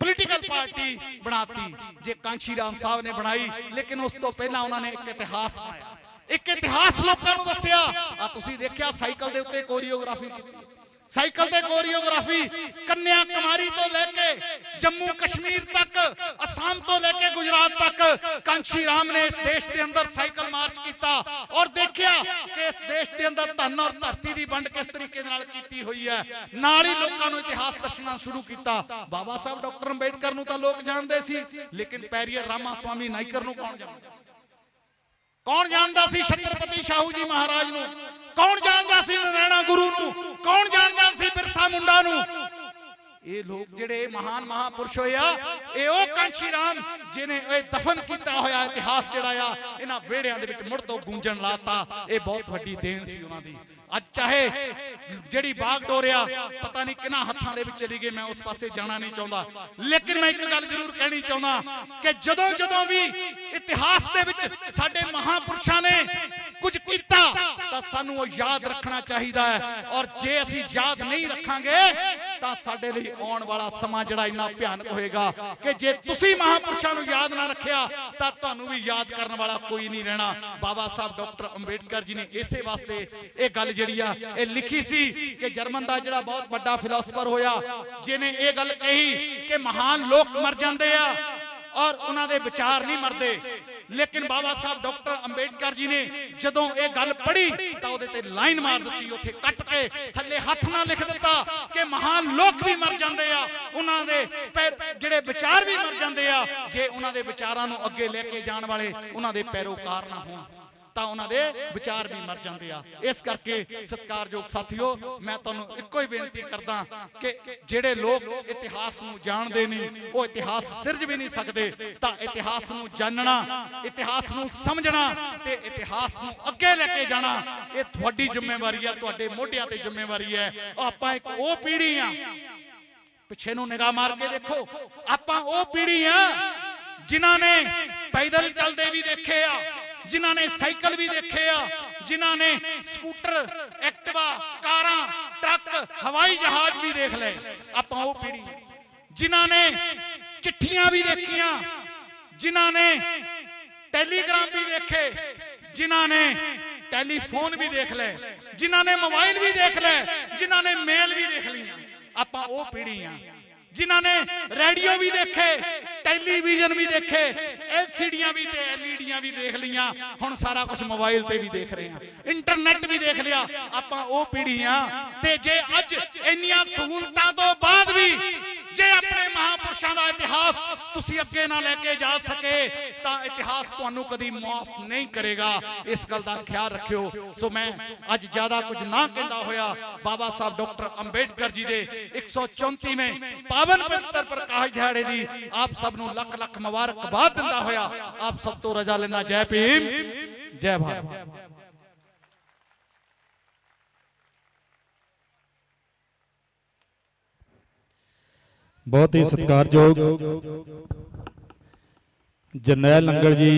Speaker 2: ਪੋਲੀਟੀਕਲ ਪਾਰਟੀ ਬਣਾਤੀ, ਜੇ ਕਾਂਸ਼ੀ ਰਾਮ ਸਾਹਿਬ ਨੇ ਬਣਾਈ। ਲੇਕਿਨ ਉਸ ਤੋਂ ਪਹਿਲਾਂ ਉਹਨਾਂ ਨੇ ਇੱਕ ਇਤਿਹਾਸ ਪਾਇਆ। ਇੱਕ ਇਤਿਹਾਸ ਲੋਕਾਂ ਨੂੰ ਦੱਸਿਆ। ਆ ਤੁਸੀਂ ਦੇਖਿਆ ਸਾਈਕਲ ਦੇ ਉੱਤੇ ਕੋਰੀਓਗ੍ਰਾਫੀ ਕੀਤੀ। ਸਾਈਕਲ ਤੇ ਕੋਰੀਓਗ੍ਰਾਫੀ, ਕੰਨਿਆ ਕੁਮਾਰੀ ਤੋਂ ਲੈ ਕੇ ਜੰਮੂ ਕਸ਼ਮੀਰ ਤੱਕ, ਅਸਾਮ ਤੋਂ ਲੈ ਕੇ ਗੁਜਰਾਤ ਤੱਕ, ਕਾਂਸ਼ੀ ਰਾਮ ਨੇ ਇਸ ਦੇਸ਼ ਦੇ ਅੰਦਰ ਸਾਈਕਲ ਮਾਰਚ ਕੀਤਾ ਔਰ ਦੇਖਿਆ ਕਿ ਇਸ ਦੇਸ਼ ਦੇ ਅੰਦਰ ਧਨ ਔਰ ਧਰਤੀ ਦੀ ਵੰਡ ਕਿਸ ਤਰੀਕੇ ਨਾਲ ਕੀਤੀ ਹੋਈ ਹੈ। ਨਾਲ ਹੀ ਲੋਕਾਂ ਨੂੰ ਇਤਿਹਾਸ ਦੱਸਣਾ ਸ਼ੁਰੂ ਕੀਤਾ। ਬਾਬਾ ਸਾਹਿਬ ਡਾਕਟਰ ਅੰਬੇਡਕਰ ਨੂੰ ਤਾਂ ਲੋਕ ਜਾਣਦੇ ਸੀ, ਲੇਕਿਨ ਪੈਰੀਅਰ ਰਾਮਾ ਸਵਾਮੀ ਨਾਈਕਰ ਨੂੰ ਕੌਣ ਜਾਣਦਾ ਸੀ? ਕੌਣ ਜਾਣਦਾ ਸੀ ਛਤਰਪਤੀ ਸ਼ਾਹੂ ਜੀ ਮਹਾਰਾਜ ਨੂੰ? ਕੌਣ ਜਾਣਦਾ ਸੀ ਨਰੈਣਾ ਗੁਰੂ ਨੂੰ? ਕੌਣ ਜਾਣਦਾ ਸੀ ਬਿਰਸਾ ਮੁੰਡਾ ਨੂੰ? ਇਹ ਲੋਕ ਜਿਹੜੇ ਮਹਾਨ ਮਹਾਪੁਰਸ਼ ਹੋਏ ਆ, ਇਹ ਉਹ ਕਾਂਸ਼ੀ ਰਾਮ ਜਿਨੇ ਇਹ ਦਫਨ ਕੀਤਾ ਹੋਇਆ ਇਤਿਹਾਸ ਜਿਹੜਾ ਆ, ਇਹਨਾਂ ਵਿਹੜਿਆਂ ਦੇ ਵਿੱਚ ਮੁੜ ਤੋਂ ਗੂੰਜਣ ਲਾਤਾ। ਇਹ ਬਹੁਤ ਵੱਡੀ ਦੇਣ ਸੀ ਉਹਨਾਂ ਦੀ। ਅੱਜ ਚਾਹੇ ਜਿਹੜੀ ਬਾਗ ਡੋਰਿਆ, ਪਤਾ ਨਹੀਂ ਕਿਹਨਾਂ ਹੱਥਾਂ ਦੇ ਵਿੱਚ ਚਲੀ ਗਈ, ਮੈਂ ਉਸ ਪਾਸੇ ਜਾਣਾ ਨਹੀਂ ਚਾਹੁੰਦਾ। ਲੇਕਿਨ ਮੈਂ ਇੱਕ ਗੱਲ ਜ਼ਰੂਰ ਕਹਿਣੀ ਚਾਹੁੰਦਾ ਕਿ ਜਦੋਂ ਜਦੋਂ ਵੀ ਇਤਿਹਾਸ ਦੇ ਵਿੱਚ ਸਾਡੇ ਮਹਾਪੁਰਸ਼ਾਂ ਨੇ ਕੁਝ ਕੀਤਾ, ਤਾਂ ਸਾਨੂੰ ਉਹ ਯਾਦ ਰੱਖਣਾ ਚਾਹੀਦਾ ਹੈ। ਔਰ ਜੇ ਅਸੀਂ ਯਾਦ ਨਹੀਂ ਰੱਖਾਂਗੇ, ਤਾਂ ਸਾਡੇ ਲਈ ਆਉਣ ਵਾਲਾ ਸਮਾਂ ਜਿਹੜਾ ਇੰਨਾ ਭਿਆਨਕ ਹੋਏਗਾ ਕਿ ਜੇ ਤੁਸੀਂ ਮਹਾਪੁਰਸ਼ਾਂ ਨੂੰ ਯਾਦ ਨਾ ਰੱਖਿਆ, ਤਾਂ ਤੁਹਾਨੂੰ ਵੀ ਯਾਦ ਕਰਨ ਵਾਲਾ ਕੋਈ ਨਹੀਂ ਰਹਿਣਾ। ਬਾਬਾ ਸਾਹਿਬ ਡਾਕਟਰ ਅੰਬੇਡਕਰ ਜੀ ਨੇ ਇਸੇ ਵਾਸਤੇ ਇਹ ਗੱਲ ਜਿਹੜੀ ਆ, ਇਹ ਲਿਖੀ ਸੀ ਕਿ ਜਰਮਨ ਦਾ ਜਿਹੜਾ ਬਹੁਤ ਵੱਡਾ ਫਿਲਾਸਫਰ ਹੋਇਆ ਜਿਨੇ ਇਹ ਗੱਲ ਕਹੀ ਕਿ ਮਹਾਨ ਲੋਕ ਮਰ ਜਾਂਦੇ ਆ ਔਰ ਉਹਨਾਂ ਦੇ ਵਿਚਾਰ ਨਹੀਂ ਮਰਦੇ। ਲੇਕਿਨ ਬਾਬਾ ਸਾਹਿਬ ਡਾਕਟਰ ਅੰਬੇਡਕਰ ਜੀ ਨੇ ਜਦੋਂ ਇਹ ਗੱਲ ਪੜ੍ਹੀ ਤਾਂ ਉਹਦੇ ਤੇ ਲਾਈਨ ਮਾਰ ਦਿੱਤੀ, ਉੱਥੇ ਕੱਟ ਕੇ ਥੱਲੇ ਹੱਥ ਨਾਲ ਲਿਖ ਦਿੱਤਾ ਕਿ ਮਹਾਨ ਲੋਕ ਵੀ ਮਰ ਜਾਂਦੇ ਆ, ਉਹਨਾਂ ਦੇ ਜਿਹੜੇ ਵਿਚਾਰ ਵੀ ਮਰ ਜਾਂਦੇ ਆ, ਜੇ ਉਹਨਾਂ ਦੇ ਵਿਚਾਰਾਂ ਨੂੰ ਅੱਗੇ ਲੈ ਕੇ ਜਾਣ ਵਾਲੇ ਉਹਨਾਂ ਦੇ ਪੈਰੋਕਾਰ ਨਾ ਹੋਣ। ਤਾਂ ਉਹਨਾਂ ਦੇ ਵਿਚਾਰ ਵੀ ਮਰ ਜਾਂਦੇ ਆ। ਇਸ ਕਰਕੇ ਸਤਿਕਾਰਯੋਗ ਸਾਥੀਓ, ਮੈਂ ਤੁਹਾਨੂੰ ਇੱਕੋ ਹੀ ਬੇਨਤੀ ਕਰਦਾ ਕਿ ਜਿਹੜੇ ਲੋਕ ਇਤਿਹਾਸ ਨੂੰ ਜਾਣਦੇ ਨੇ, ਉਹ ਇਤਿਹਾਸ ਸਿਰਜ ਵੀ ਨਹੀਂ ਸਕਦੇ, ਤਾਂ ਇਤਿਹਾਸ ਨੂੰ ਜਾਣਨਾ, ਇਤਿਹਾਸ ਨੂੰ ਸਮਝਣਾ ਤੇ ਇਤਿਹਾਸ ਨੂੰ ਅੱਗੇ ਲੈ ਕੇ ਜਾਣਾ, ਇਹ ਤੁਹਾਡੀ ਜ਼ਿੰਮੇਵਾਰੀ ਆ, ਤੁਹਾਡੇ ਮੋਢਿਆਂ ਤੇ ਜ਼ਿੰਮੇਵਾਰੀ ਹੈ। ਆਪਾਂ ਇੱਕ ਉਹ ਪੀੜ੍ਹੀ ਆ। ਪਿੱਛੇ ਨੂੰ ਨਿਗਾਹ ਮਾਰ ਕੇ ਦੇਖੋ, ਆਪਾਂ ਉਹ ਪੀੜ੍ਹੀ ਆ ਜਿਨ੍ਹਾਂ ਨੇ ਪੈਦਲ ਚੱਲਦੇ ਵੀ ਦੇਖੇ ਆ। ਜਿਨ੍ਹਾਂ ਨੇ ਸਾਈਕਲ ਵੀ ਦੇਖੇ ਆ, ਜਿਨ੍ਹਾਂ ਨੇ ਸਕੂਟਰ, ਐਕਟਿਵਾ, ਕਾਰਾਂ, ਟਰੱਕ, ਹਵਾਈ ਜਹਾਜ਼ ਵੀ ਦੇਖ ਲਏ। ਆਪਾਂ ਉਹ ਪੀੜ੍ਹੀ ਜਿਨ੍ਹਾਂ ਨੇ ਚਿੱਠੀਆਂ ਵੀ ਦੇਖੀਆਂ, ਜਿਨ੍ਹਾਂ ਨੇ ਟੈਲੀਗ੍ਰਾਮ ਵੀ ਦੇਖੇ, ਜਿਨ੍ਹਾਂ ਨੇ ਟੈਲੀਫੋਨ ਵੀ ਦੇਖ ਲਏ, ਜਿਨ੍ਹਾਂ ਨੇ ਮੋਬਾਈਲ ਵੀ ਦੇਖ ਲਏ, ਜਿਨ੍ਹਾਂ ਨੇ ਮੇਲ ਵੀ ਦੇਖ ਲਈਆਂ। ਆਪਾਂ ਉਹ ਪੀੜ੍ਹੀ ਆ। ਜਿਨ੍ਹਾਂ ਨੇ ਰੇਡੀਓ ਵੀ ਦੇਖੇ, ਟੈਲੀਵਿਜ਼ਨ ਵੀ ਦੇਖੇ ਐਲਸੀਡੀਆਂ ਵੀ ਤੇ ਐਲਈਡੀਆਂ ਵੀ ਦੇਖ ਲਈਆਂ। ਹੁਣ ਸਾਰਾ ਕੁਝ ਮੋਬਾਈਲ ਤੇ ਵੀ ਦੇਖ ਰਹੇ ਹਾਂ। ਇੰਟਰਨੈਟ ਵੀ ਦੇਖ ਲਿਆ। ਆਪਾਂ ਉਹ ਪੀੜ੍ਹੀ ਆ ਤੇ ਜੇ ਅੱਜ ਇੰਨੀਆਂ ਸਹੂਲਤਾਂ ਤੋਂ ਬਾਅਦ ਵੀ ਜੇ ਆਪਣੇ ਮਹਾਪੁਰਸ਼ਾਂ ਦਾ ਇਤਿਹਾਸ ਤੁਸੀਂ ਅੱਗੇ ਨਾ ਲੈ ਕੇ ਜਾ ਸਕੇ, ਤਾਂ ਇਤਿਹਾਸ ਤੁਹਾਨੂੰ ਕਦੀ ਮਾਫ ਨਹੀਂ ਕਰੇਗਾ। ਇਸ ਗੱਲ ਦਾ ਖਿਆਲ ਰੱਖਿਓ। ਸੋ ਮੈਂ ਅੱਜ ਜ਼ਿਆਦਾ ਕੁਝ ਨਾ ਕਹਿੰਦਾ ਹੋਇਆ, ਬਾਬਾ ਸਾਹਿਬ ਡਾਕਟਰ ਅੰਬੇਡਕਰ ਜੀ ਦੇ 134ਵੇਂ ਪਾਵਨ ਪਵਿੱਤਰ ਪ੍ਰਕਾਸ਼ ਦਿਹਾੜੇ ਦੀ ਆਪ ਸਭ ਨੂੰ ਲੱਖ ਲੱਖ ਮੁਬਾਰਕਬਾਦ ਦਿੰਦਾ ਹੋਇਆ। ਆਪ ਸਭ ਤੋਂ ਰਜਾ ਲੈਂਦਾ ਜੈ ਭੀਮ, ਜੈ ਭਾਰਤ।
Speaker 1: ਬਹੁਤ ਹੀ ਸਤਿਕਾਰਯੋਗ ਜਰਨੈਲ ਨੰਗਲ ਜੀ